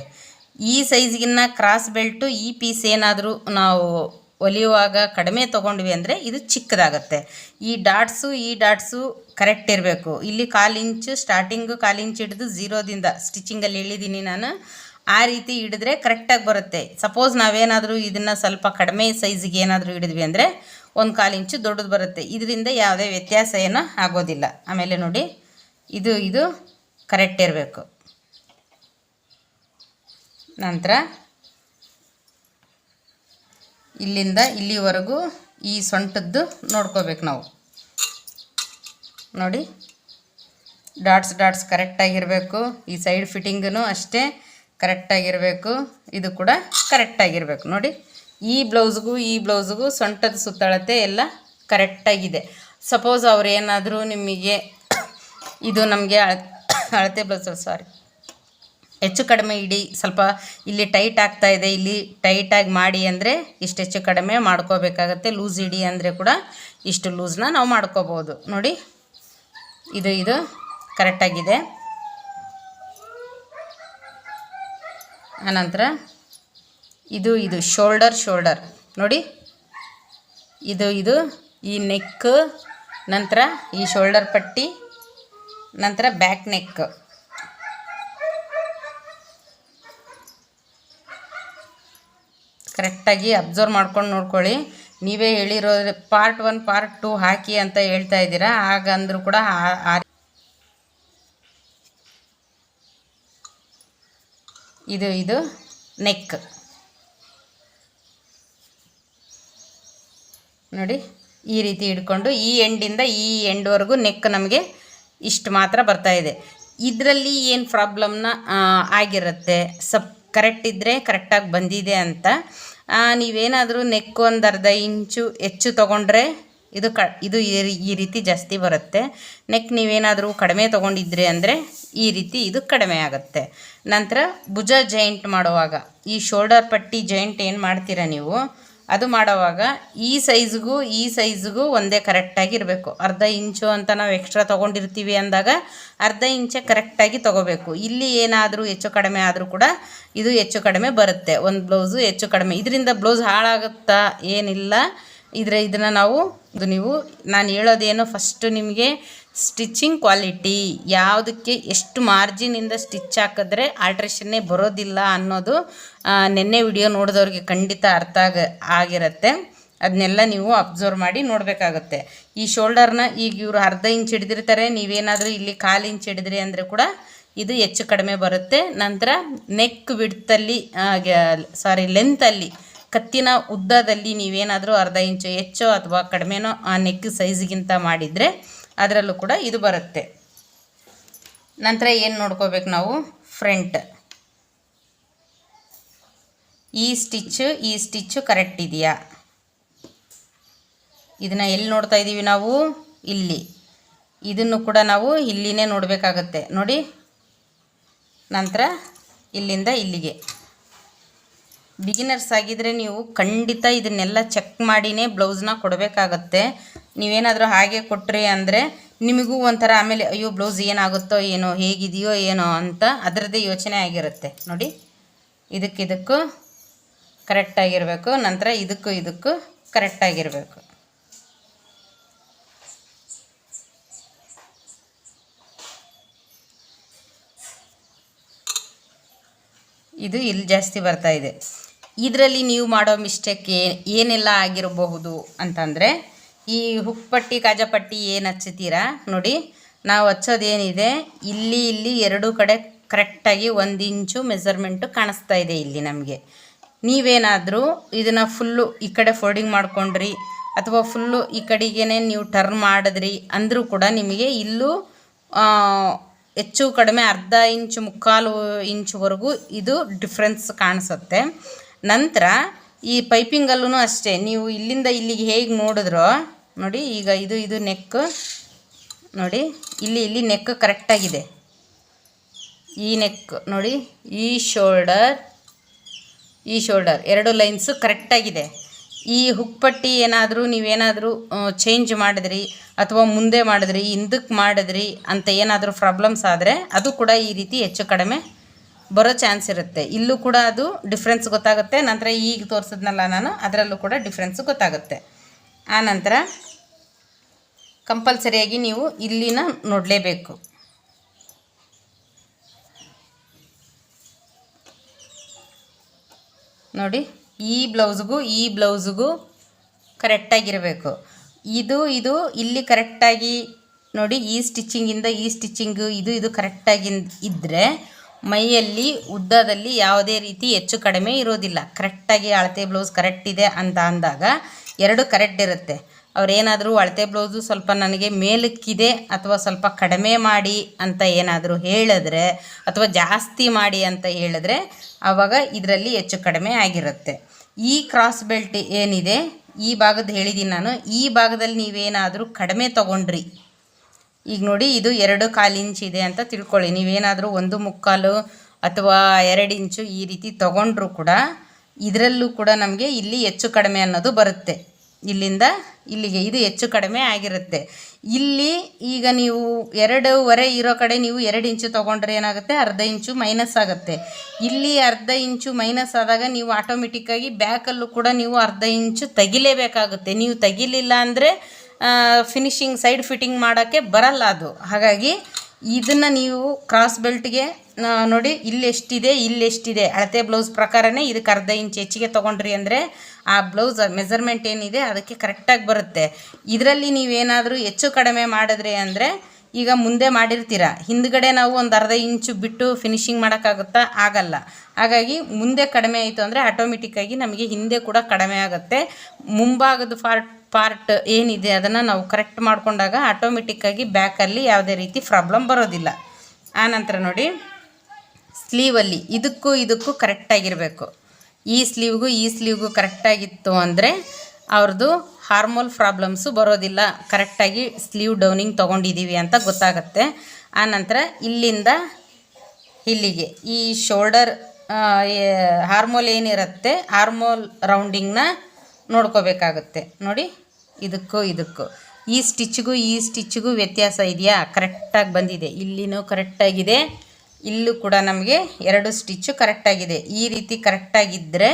ಈ ಸೈಜ್ಗಿನ್ನ ಕ್ರಾಸ್ ಬೆಲ್ಟು, ಈ ಪೀಸ್ ಏನಾದರೂ ನಾವು ಹೊಲಿಯುವಾಗ ಕಡಿಮೆ ತೊಗೊಂಡ್ವಿ ಅಂದರೆ ಇದು ಚಿಕ್ಕದಾಗತ್ತೆ. ಈ ಡಾಟ್ಸು ಈ ಡಾಟ್ಸು ಕರೆಕ್ಟ್ ಇರಬೇಕು. ಇಲ್ಲಿ ಕಾಲು ಇಂಚು ಸ್ಟಾರ್ಟಿಂಗು ಕಾಲು ಇಂಚು ಹಿಡಿದು ಝೀರೋದಿಂದ ಸ್ಟಿಚಿಂಗಲ್ಲಿ ಹೇಳಿದ್ದೀನಿ ನಾನು. ಆ ರೀತಿ ಹಿಡಿದ್ರೆ ಕರೆಕ್ಟಾಗಿ ಬರುತ್ತೆ. ಸಪೋಸ್ ನಾವೇನಾದರೂ ಇದನ್ನು ಸ್ವಲ್ಪ ಕಡಿಮೆ ಸೈಜಿಗೆ ಏನಾದರೂ ಹಿಡಿದ್ವಿ ಅಂದರೆ ಒಂದು ಕಾಲು ಇಂಚು ದೊಡ್ಡದು ಬರುತ್ತೆ. ಇದರಿಂದ ಯಾವುದೇ ವ್ಯತ್ಯಾಸ ಏನೂ ಆಗೋದಿಲ್ಲ. ಆಮೇಲೆ ನೋಡಿ, ಇದು ಇದು ಕರೆಕ್ಟ್ ಇರಬೇಕು. ನಂತರ ಇಲ್ಲಿಂದ ಇಲ್ಲಿವರೆಗೂ ಈ ಸೊಂಟದ್ದು ನೋಡ್ಕೋಬೇಕು ನಾವು. ನೋಡಿ, ಡಾಟ್ಸ್ ಡಾಟ್ಸ್ ಕರೆಕ್ಟಾಗಿರಬೇಕು. ಈ ಸೈಡ್ ಫಿಟ್ಟಿಂಗೂ ಅಷ್ಟೇ ಕರೆಕ್ಟಾಗಿರಬೇಕು. ಇದು ಕೂಡ ಕರೆಕ್ಟಾಗಿರಬೇಕು. ನೋಡಿ, ಈ ಬ್ಲೌಸ್ಗೂ ಈ ಬ್ಲೌಸ್ಗೂ ಸೊಂಟದ ಸುತ್ತಳತೆ ಎಲ್ಲ ಕರೆಕ್ಟಾಗಿದೆ. ಸಪೋಸ್ ಅವರೇನಾದರೂ ನಿಮಗೆ ಇದು ನಮಗೆ ಅಳತೆ ಬ್ಲೌಸ್, ಸಾರಿ. ಹೆಚ್ಚು ಕಡಿಮೆ ಇಡಿ, ಸ್ವಲ್ಪ ಇಲ್ಲಿ ಟೈಟ್ ಆಗ್ತಾ ಇದೆ, ಇಲ್ಲಿ ಟೈಟಾಗಿ ಮಾಡಿ ಅಂದರೆ ಇಷ್ಟು ಹೆಚ್ಚು ಕಡಿಮೆ ಮಾಡ್ಕೋಬೇಕಾಗತ್ತೆ. ಲೂಸ್ ಇಡಿ ಅಂದರೆ ಕೂಡ ಇಷ್ಟು ಲೂಸ್ನ ನಾವು ಮಾಡ್ಕೋಬೋದು ನೋಡಿ, ಇದು ಇದು ಕರೆಕ್ಟಾಗಿದೆ ಆನಂತರ ಇದು ಇದು ಶೋಲ್ಡರ್ ಶೋಲ್ಡರ್. ನೋಡಿ, ಇದು ಇದು ಈ ನೆಕ್, ನಂತರ ಈ ಶೋಲ್ಡರ್ ಪಟ್ಟಿ, ನಂತರ ಬ್ಯಾಕ್ ನೆಕ್. ಕರೆಕ್ಟಾಗಿ ಅಬ್ಸರ್ವ್ ಮಾಡ್ಕೊಂಡು ನೋಡ್ಕೊಳ್ಳಿ. ನೀವೇ ಹೇಳಿರೋ ಪಾರ್ಟ್ ಒನ್, ಪಾರ್ಟ್ ಟು ಹಾಕಿ ಅಂತ ಹೇಳ್ತಾ ಇದ್ದೀರಾ? ಹಾಗಂದ್ರೂ ಕೂಡ ಇದು ಇದು ನೆಕ್ ನೋಡಿ, ಈ ರೀತಿ ಹಿಡ್ಕೊಂಡು ಈ ಎಂಡಿಂದ ಈ ಎಂಡ್ವರೆಗೂ ನೆಕ್ ನಮಗೆ ಇಷ್ಟು ಮಾತ್ರ ಬರ್ತಾ ಇದೆ. ಇದರಲ್ಲಿ ಏನು ಪ್ರಾಬ್ಲಮ್ನ ಆಗಿರುತ್ತೆ? ಸಪ್ ಕರೆಕ್ಟ್ ಇದ್ದರೆ ಕರೆಕ್ಟಾಗಿ ಬಂದಿದೆ ಅಂತ. ನೀವೇನಾದರೂ ನೆಕ್ ಒಂದು ಅರ್ಧ ಇಂಚು ಹೆಚ್ಚು ತೊಗೊಂಡ್ರೆ ಇದು ಕ, ಇದು ಈ ರೀತಿ ಜಾಸ್ತಿ ಬರುತ್ತೆ. ನೆಕ್ ನೀವೇನಾದರೂ ಕಡಿಮೆ ತೊಗೊಂಡಿದ್ರಿ ಅಂದರೆ ಈ ರೀತಿ ಇದು ಕಡಿಮೆ ಆಗುತ್ತೆ. ನಂತರ ಭುಜ ಜಾಯಿಂಟ್ ಮಾಡುವಾಗ, ಈ ಶೋಲ್ಡರ್ ಪಟ್ಟಿ ಜಾಯಿಂಟ್ ಏನು ಮಾಡ್ತೀರಾ ನೀವು? ಅದು ಮಾಡೋವಾಗ ಈ ಸೈಜ್ಗೂ ಈ ಸೈಜ್ಗೂ ಒಂದೇ ಕರೆಕ್ಟಾಗಿ ಇರಬೇಕು. ಅರ್ಧ ಇಂಚು ಅಂತ ನಾವು ಎಕ್ಸ್ಟ್ರಾ ತೊಗೊಂಡಿರ್ತೀವಿ ಅಂದಾಗ ಅರ್ಧ ಇಂಚೆ ಕರೆಕ್ಟಾಗಿ ತೊಗೋಬೇಕು. ಇಲ್ಲಿ ಏನಾದರೂ ಹೆಚ್ಚು ಕಡಿಮೆ ಆದರೂ ಕೂಡ ಇದು ಹೆಚ್ಚು ಕಡಿಮೆ ಬರುತ್ತೆ. ಒಂದು ಬ್ಲೌಸು ಹೆಚ್ಚು ಕಡಿಮೆ. ಇದರಿಂದ ಬ್ಲೌಸ್ ಹಾಳಾಗುತ್ತಾ ಏನಿಲ್ಲ. ಇದ್ರೆ ಇದನ್ನು ನಾವು ಇದು ನೀವು, ನಾನು ಹೇಳೋದೇನು ಫಸ್ಟು ನಿಮಗೆ ಸ್ಟಿಚಿಂಗ್ ಕ್ವಾಲಿಟಿ ಯಾವುದಕ್ಕೆ ಎಷ್ಟು ಮಾರ್ಜಿನಿಂದ ಸ್ಟಿಚ್ ಹಾಕಿದ್ರೆ ಆಲ್ಟ್ರೇಷನ್ನೇ ಬರೋದಿಲ್ಲ ಅನ್ನೋದು ನಿನ್ನೆ ವಿಡಿಯೋ ನೋಡಿದವ್ರಿಗೆ ಖಂಡಿತ ಅರ್ಥ ಆಗ, ಆಗಿರುತ್ತೆ. ಅದನ್ನೆಲ್ಲ ನೀವು ಅಬ್ಸರ್ವ್ ಮಾಡಿ ನೋಡಬೇಕಾಗುತ್ತೆ. ಈ ಶೋಲ್ಡರ್ನ ಈಗ ಇವರು ಅರ್ಧ ಇಂಚ್ ಹಿಡಿದಿರ್ತಾರೆ, ನೀವೇನಾದರೂ ಇಲ್ಲಿ ಕಾಲು ಇಂಚ್ ಹಿಡಿದ್ರಿ ಅಂದರೆ ಕೂಡ ಇದು ಹೆಚ್ಚು ಕಡಿಮೆ ಬರುತ್ತೆ. ನಂತರ ನೆಕ್ ಬಿಡ್ತಲ್ಲಿ ಸಾರಿ ಲೆಂತಲ್ಲಿ ಕತ್ತಿನ ಉದ್ದದಲ್ಲಿ ನೀವೇನಾದರೂ ಅರ್ಧ ಇಂಚು ಹೆಚ್ಚೋ ಅಥವಾ ಕಡಿಮೆನೋ ಆ ನೆಕ್ ಸೈಜ್ಗಿಂತ ಮಾಡಿದರೆ ಅದರಲ್ಲೂ ಕೂಡ ಇದು ಬರುತ್ತೆ. ನಂತರ ಏನು ನೋಡ್ಕೋಬೇಕು ನಾವು? ಫ್ರಂಟ್. ಈ ಸ್ಟಿಚ್ಚು ಈ ಸ್ಟಿಚ್ಚು ಕರೆಕ್ಟ್ ಇದೆಯಾ? ಇದನ್ನು ಎಲ್ಲಿ ನೋಡ್ತಾ ಇದ್ದೀವಿ ನಾವು? ಇಲ್ಲಿ. ಇದನ್ನು ಕೂಡ ನಾವು ಇಲ್ಲಿನೇ ನೋಡಬೇಕಾಗತ್ತೆ. ನೋಡಿ. ನಂತರ ಇಲ್ಲಿಂದ ಇಲ್ಲಿಗೆ. ಬಿಗಿನರ್ಸ್ ಆಗಿದ್ರೆ ನೀವು ಖಂಡಿತ ಇದನ್ನೆಲ್ಲ ಚೆಕ್ ಮಾಡಿನೇ ಬ್ಲೌಸ್ನ ಕೊಡಬೇಕಾಗತ್ತೆ. ನೀವೇನಾದರೂ ಹಾಗೆ ಕೊಟ್ರಿ ಅಂದರೆ ನಿಮಗೂ ಒಂಥರ ಆಮೇಲೆ ಅಯ್ಯೋ ಬ್ಲೌಸ್ ಏನಾಗುತ್ತೋ ಏನೋ, ಹೇಗಿದೆಯೋ ಏನೋ ಅಂತ ಅದರದ್ದೇ ಯೋಚನೆ ಆಗಿರುತ್ತೆ. ನೋಡಿ ಇದಕ್ಕಿದಕ್ಕೂ ಕರೆಕ್ಟಾಗಿರಬೇಕು ನಂತರ ಇದಕ್ಕೂ ಇದಕ್ಕೂ ಕರೆಕ್ಟಾಗಿರಬೇಕು ಇದು ಇಲ್ಲಿ ಜಾಸ್ತಿ ಬರ್ತಾ ಇದೆ. ಇದರಲ್ಲಿ ನೀವು ಮಾಡೋ ಮಿಸ್ಟೇಕ್ ಏನೆಲ್ಲ ಆಗಿರಬಹುದು ಅಂತಂದರೆ, ಈ ಹುಕ್ಪಟ್ಟಿ, ಕಾಜಪಟ್ಟಿ ಏನು ಹಚ್ಚುತ್ತೀರಾ ನೋಡಿ, ನಾವು ಹಚ್ಚೋದೇನಿದೆ, ಇಲ್ಲಿ ಇಲ್ಲಿ ಎರಡು ಕಡೆ ಕರೆಕ್ಟಾಗಿ ಒಂದು ಇಂಚು ಮೆಸರ್ಮೆಂಟು ಕಾಣಿಸ್ತಾ ಇದೆ ಇಲ್ಲಿ ನಮಗೆ. ನೀವೇನಾದರೂ ಇದನ್ನು ಫುಲ್ಲು ಈ ಕಡೆ ಫೋಲ್ಡಿಂಗ್ ಮಾಡಿಕೊಂಡ್ರಿ, ಅಥವಾ ಫುಲ್ಲು ಈ ಕಡೆಗೇ ನೀವು ಟರ್ನ್ ಮಾಡಿದ್ರಿ ಅಂದರೂ ಕೂಡ ನಿಮಗೆ ಇಲ್ಲೂ ಹೆಚ್ಚು ಕಡಿಮೆ ಅರ್ಧ ಇಂಚು, ಮುಕ್ಕಾಲು ಇಂಚುವರೆಗೂ ಇದು ಡಿಫ್ರೆನ್ಸ್ ಕಾಣಿಸುತ್ತೆ. ನಂತರ ಈ ಪೈಪಿಂಗಲ್ಲೂ ಅಷ್ಟೇ. ನೀವು ಇಲ್ಲಿಂದ ಇಲ್ಲಿಗೆ ಹೇಗೆ ನೋಡಿದ್ರೋ, ನೋಡಿ, ಈಗ ಇದು ಇದು ನೆಕ್ಕು, ನೋಡಿ, ಇಲ್ಲಿ ಇಲ್ಲಿ ನೆಕ್ ಕರೆಕ್ಟಾಗಿದೆ ಈ ನೆಕ್ ನೋಡಿ, ಈ ಶೋಲ್ಡರ್ ಈ ಶೋಲ್ಡರ್, ಎರಡು ಲೈನ್ಸು ಕರೆಕ್ಟಾಗಿದೆ ಈ ಹುಕ್ಪಟ್ಟಿ ಏನಾದರೂ ನೀವೇನಾದರೂ ಚೇಂಜ್ ಮಾಡಿದ್ರಿ ಅಥವಾ ಮುಂದೆ ಮಾಡಿದ್ರಿ, ಹಿಂದಕ್ಕೆ ಮಾಡಿದ್ರಿ ಅಂತ ಏನಾದರೂ ಪ್ರಾಬ್ಲಮ್ಸ್ ಆದರೆ ಅದು ಕೂಡ ಈ ರೀತಿ ಹೆಚ್ಚು ಕಡಿಮೆ ಬರೋ ಚಾನ್ಸ್ ಇರುತ್ತೆ. ಇಲ್ಲೂ ಕೂಡ ಅದು ಡಿಫ್ರೆನ್ಸ್ ಗೊತ್ತಾಗುತ್ತೆ. ನಂತರ ಈಗ ತೋರಿಸಿದ್ನಲ್ಲ ನಾನು, ಅದರಲ್ಲೂ ಕೂಡ ಡಿಫ್ರೆನ್ಸ್ ಗೊತ್ತಾಗುತ್ತೆ. ಆನಂತರ ಕಂಪಲ್ಸರಿಯಾಗಿ ನೀವು ಇಲ್ಲಿನ ನೋಡಲೇಬೇಕು. ನೋಡಿ, ಈ ಬ್ಲೌಸ್ಗೂ ಈ ಬ್ಲೌಸ್ಗೂ ಕರೆಕ್ಟಾಗಿರಬೇಕು. ಇದು ಇದು, ಇಲ್ಲಿ ಕರೆಕ್ಟಾಗಿ ನೋಡಿ, ಈ ಸ್ಟಿಚ್ಚಿಂಗಿಂದ ಈ ಸ್ಟಿಚ್ಚಿಂಗು ಇದು ಇದು ಕರೆಕ್ಟಾಗಿ ಇದ್ದರೆ ಮೈಯಲ್ಲಿ, ಉದ್ದದಲ್ಲಿ ಯಾವುದೇ ರೀತಿ ಹೆಚ್ಚು ಕಡಿಮೆ ಇರೋದಿಲ್ಲ. ಕರೆಕ್ಟಾಗಿ ಅಳತೆ ಬ್ಲೌಸ್ ಕರೆಕ್ಟ್ ಇದೆ ಅಂತ ಅಂದಾಗ ಎರಡು ಕರೆಕ್ಟ್ ಇರುತ್ತೆ. ಅವ್ರೇನಾದರೂ ಅಳತೆ ಬ್ಲೌಸು ಸ್ವಲ್ಪ ನನಗೆ ಮೇಲಕ್ಕಿದೆ ಅಥವಾ ಸ್ವಲ್ಪ ಕಡಿಮೆ ಮಾಡಿ ಅಂತ ಏನಾದರೂ ಹೇಳಿದ್ರೆ ಅಥವಾ ಜಾಸ್ತಿ ಮಾಡಿ ಅಂತ ಹೇಳಿದ್ರೆ ಆವಾಗ ಇದರಲ್ಲಿ ಹೆಚ್ಚು ಕಡಿಮೆ ಆಗಿರುತ್ತೆ. ಈ ಕ್ರಾಸ್ ಬೆಲ್ಟ್ ಏನಿದೆ? ಈ ಭಾಗದ ಹೇಳಿದ್ದೀನಿ ನಾನು. ಈ ಭಾಗದಲ್ಲಿ ನೀವೇನಾದರೂ ಕಡಿಮೆ ತಗೊಂಡ್ರಿ. ಈಗ ನೋಡಿ, ಇದು ಎರಡು ಕಾಲು ಇಂಚ್ ಇದೆ ಅಂತ ತಿಳ್ಕೊಳ್ಳಿ. ನೀವೇನಾದರೂ ಒಂದು ಮುಕ್ಕಾಲು ಅಥವಾ ಎರಡು ಇಂಚು ಈ ರೀತಿ ತಗೊಂಡ್ರು ಕೂಡ ಇದರಲ್ಲೂ ಕೂಡ ನಮಗೆ ಇಲ್ಲಿ ಹೆಚ್ಚು ಕಡಿಮೆ ಅನ್ನೋದು ಬರುತ್ತೆ. ಇಲ್ಲಿಂದ ಇಲ್ಲಿಗೆ ಇದು ಹೆಚ್ಚು ಕಡಿಮೆ ಆಗಿರುತ್ತೆ. ಇಲ್ಲಿ ಈಗ ನೀವು ಎರಡೂವರೆ ಇರೋ ಕಡೆ ನೀವು ಎರಡು ಇಂಚು ತೊಗೊಂಡ್ರೆ ಏನಾಗುತ್ತೆ? ಅರ್ಧ ಇಂಚು ಮೈನಸ್ ಆಗುತ್ತೆ. ಇಲ್ಲಿ ಅರ್ಧ ಇಂಚು ಮೈನಸ್ ಆದಾಗ ನೀವು ಆಟೋಮೆಟಿಕ್ಕಾಗಿ ಬ್ಯಾಕಲ್ಲೂ ಕೂಡ ನೀವು ಅರ್ಧ ಇಂಚು ತೆಗಿಲೇಬೇಕಾಗುತ್ತೆ. ನೀವು ತೆಗಿಲಿಲ್ಲ ಅಂದರೆ ಫಿನಿಶಿಂಗ್ ಸೈಡ್ ಫಿಟ್ಟಿಂಗ್ ಮಾಡೋಕ್ಕೆ ಬರಲ್ಲ ಅದು. ಹಾಗಾಗಿ ಇದನ್ನು ನೀವು ಕ್ರಾಸ್ ಬೆಲ್ಟ್ಗೆ ನೋಡಿ ಇಲ್ಲಿ ಎಷ್ಟಿದೆ ಇಲ್ಲಿ ಎಷ್ಟಿದೆ. ಅಳತೆ ಬ್ಲೌಸ್ ಪ್ರಕಾರನೇ ಇದಕ್ಕೆ ಅರ್ಧ ಇಂಚ್ ಹೆಚ್ಚಿಗೆ ತೊಗೊಂಡ್ರಿ ಅಂದರೆ ಆ ಬ್ಲೌಸ್ ಮೆಸರ್ಮೆಂಟ್ ಏನಿದೆ ಅದಕ್ಕೆ ಕರೆಕ್ಟಾಗಿ ಬರುತ್ತೆ. ಇದರಲ್ಲಿ ನೀವೇನಾದರೂ ಹೆಚ್ಚು ಕಡಿಮೆ ಮಾಡಿದ್ರಿ ಅಂದರೆ ಈಗ ಮುಂದೆ ಮಾಡಿರ್ತೀರ. ಹಿಂದ್ಗಡೆ ನಾವು ಒಂದು ಅರ್ಧ ಇಂಚು ಬಿಟ್ಟು ಫಿನಿಶಿಂಗ್ ಮಾಡೋಕ್ಕಾಗುತ್ತಾ? ಆಗಲ್ಲ. ಹಾಗಾಗಿ ಮುಂದೆ ಕಡಿಮೆ ಆಯಿತು ಅಂದರೆ ಆಟೋಮೆಟಿಕ್ಕಾಗಿ ನಮಗೆ ಹಿಂದೆ ಕೂಡ ಕಡಿಮೆ ಆಗುತ್ತೆ. ಮುಂಭಾಗದ ಪಾರ್ಟ್ ಪಾರ್ಟ್ ಏನಿದೆ ಅದನ್ನು ನಾವು ಕರೆಕ್ಟ್ ಮಾಡಿಕೊಂಡಾಗ ಆಟೋಮೆಟಿಕ್ಕಾಗಿ ಬ್ಯಾಕಲ್ಲಿ ಯಾವುದೇ ರೀತಿ ಪ್ರಾಬ್ಲಮ್ ಬರೋದಿಲ್ಲ. ಆನಂತರ ನೋಡಿ ಸ್ಲೀವಲ್ಲಿ ಇದಕ್ಕೂ ಇದಕ್ಕೂ ಕರೆಕ್ಟಾಗಿರಬೇಕು ಈ ಸ್ಲೀವ್ಗೂ ಈ ಸ್ಲೀವ್ಗೂ ಕರೆಕ್ಟಾಗಿತ್ತು ಅಂದರೆ ಅವ್ರದ್ದು ಹಾರ್ಮೋಲ್ ಪ್ರಾಬ್ಲಮ್ಸು ಬರೋದಿಲ್ಲ. ಕರೆಕ್ಟಾಗಿ ಸ್ಲೀವ್ ಡೌನಿಂಗ್ ತೊಗೊಂಡಿದ್ದೀವಿ ಅಂತ ಗೊತ್ತಾಗುತ್ತೆ. ಆನಂತರ ಇಲ್ಲಿಂದ ಇಲ್ಲಿಗೆ ಈ ಶೋಲ್ಡರ್ ಹಾರ್ಮೋಲ್ ಏನಿರುತ್ತೆ ಹಾರ್ಮೋಲ್ ರೌಂಡಿಂಗ್ನ ನೋಡ್ಕೋಬೇಕಾಗುತ್ತೆ. ನೋಡಿ ಇದಕ್ಕೂ ಇದಕ್ಕೂ. ಈ ಸ್ಟಿಚ್ಗೂ ಈ ಸ್ಟಿಚ್ಗೂ ವ್ಯತ್ಯಾಸ ಇದೆಯಾ? ಕರೆಕ್ಟಾಗಿ ಬಂದಿದೆ. ಇಲ್ಲಿನೂ ಕರೆಕ್ಟಾಗಿದೆ. ಇಲ್ಲೂ ಕೂಡ ನಮಗೆ ಎರಡು ಸ್ಟಿಚ್ಚು ಕರೆಕ್ಟಾಗಿದೆ. ಈ ರೀತಿ ಕರೆಕ್ಟಾಗಿದ್ದರೆ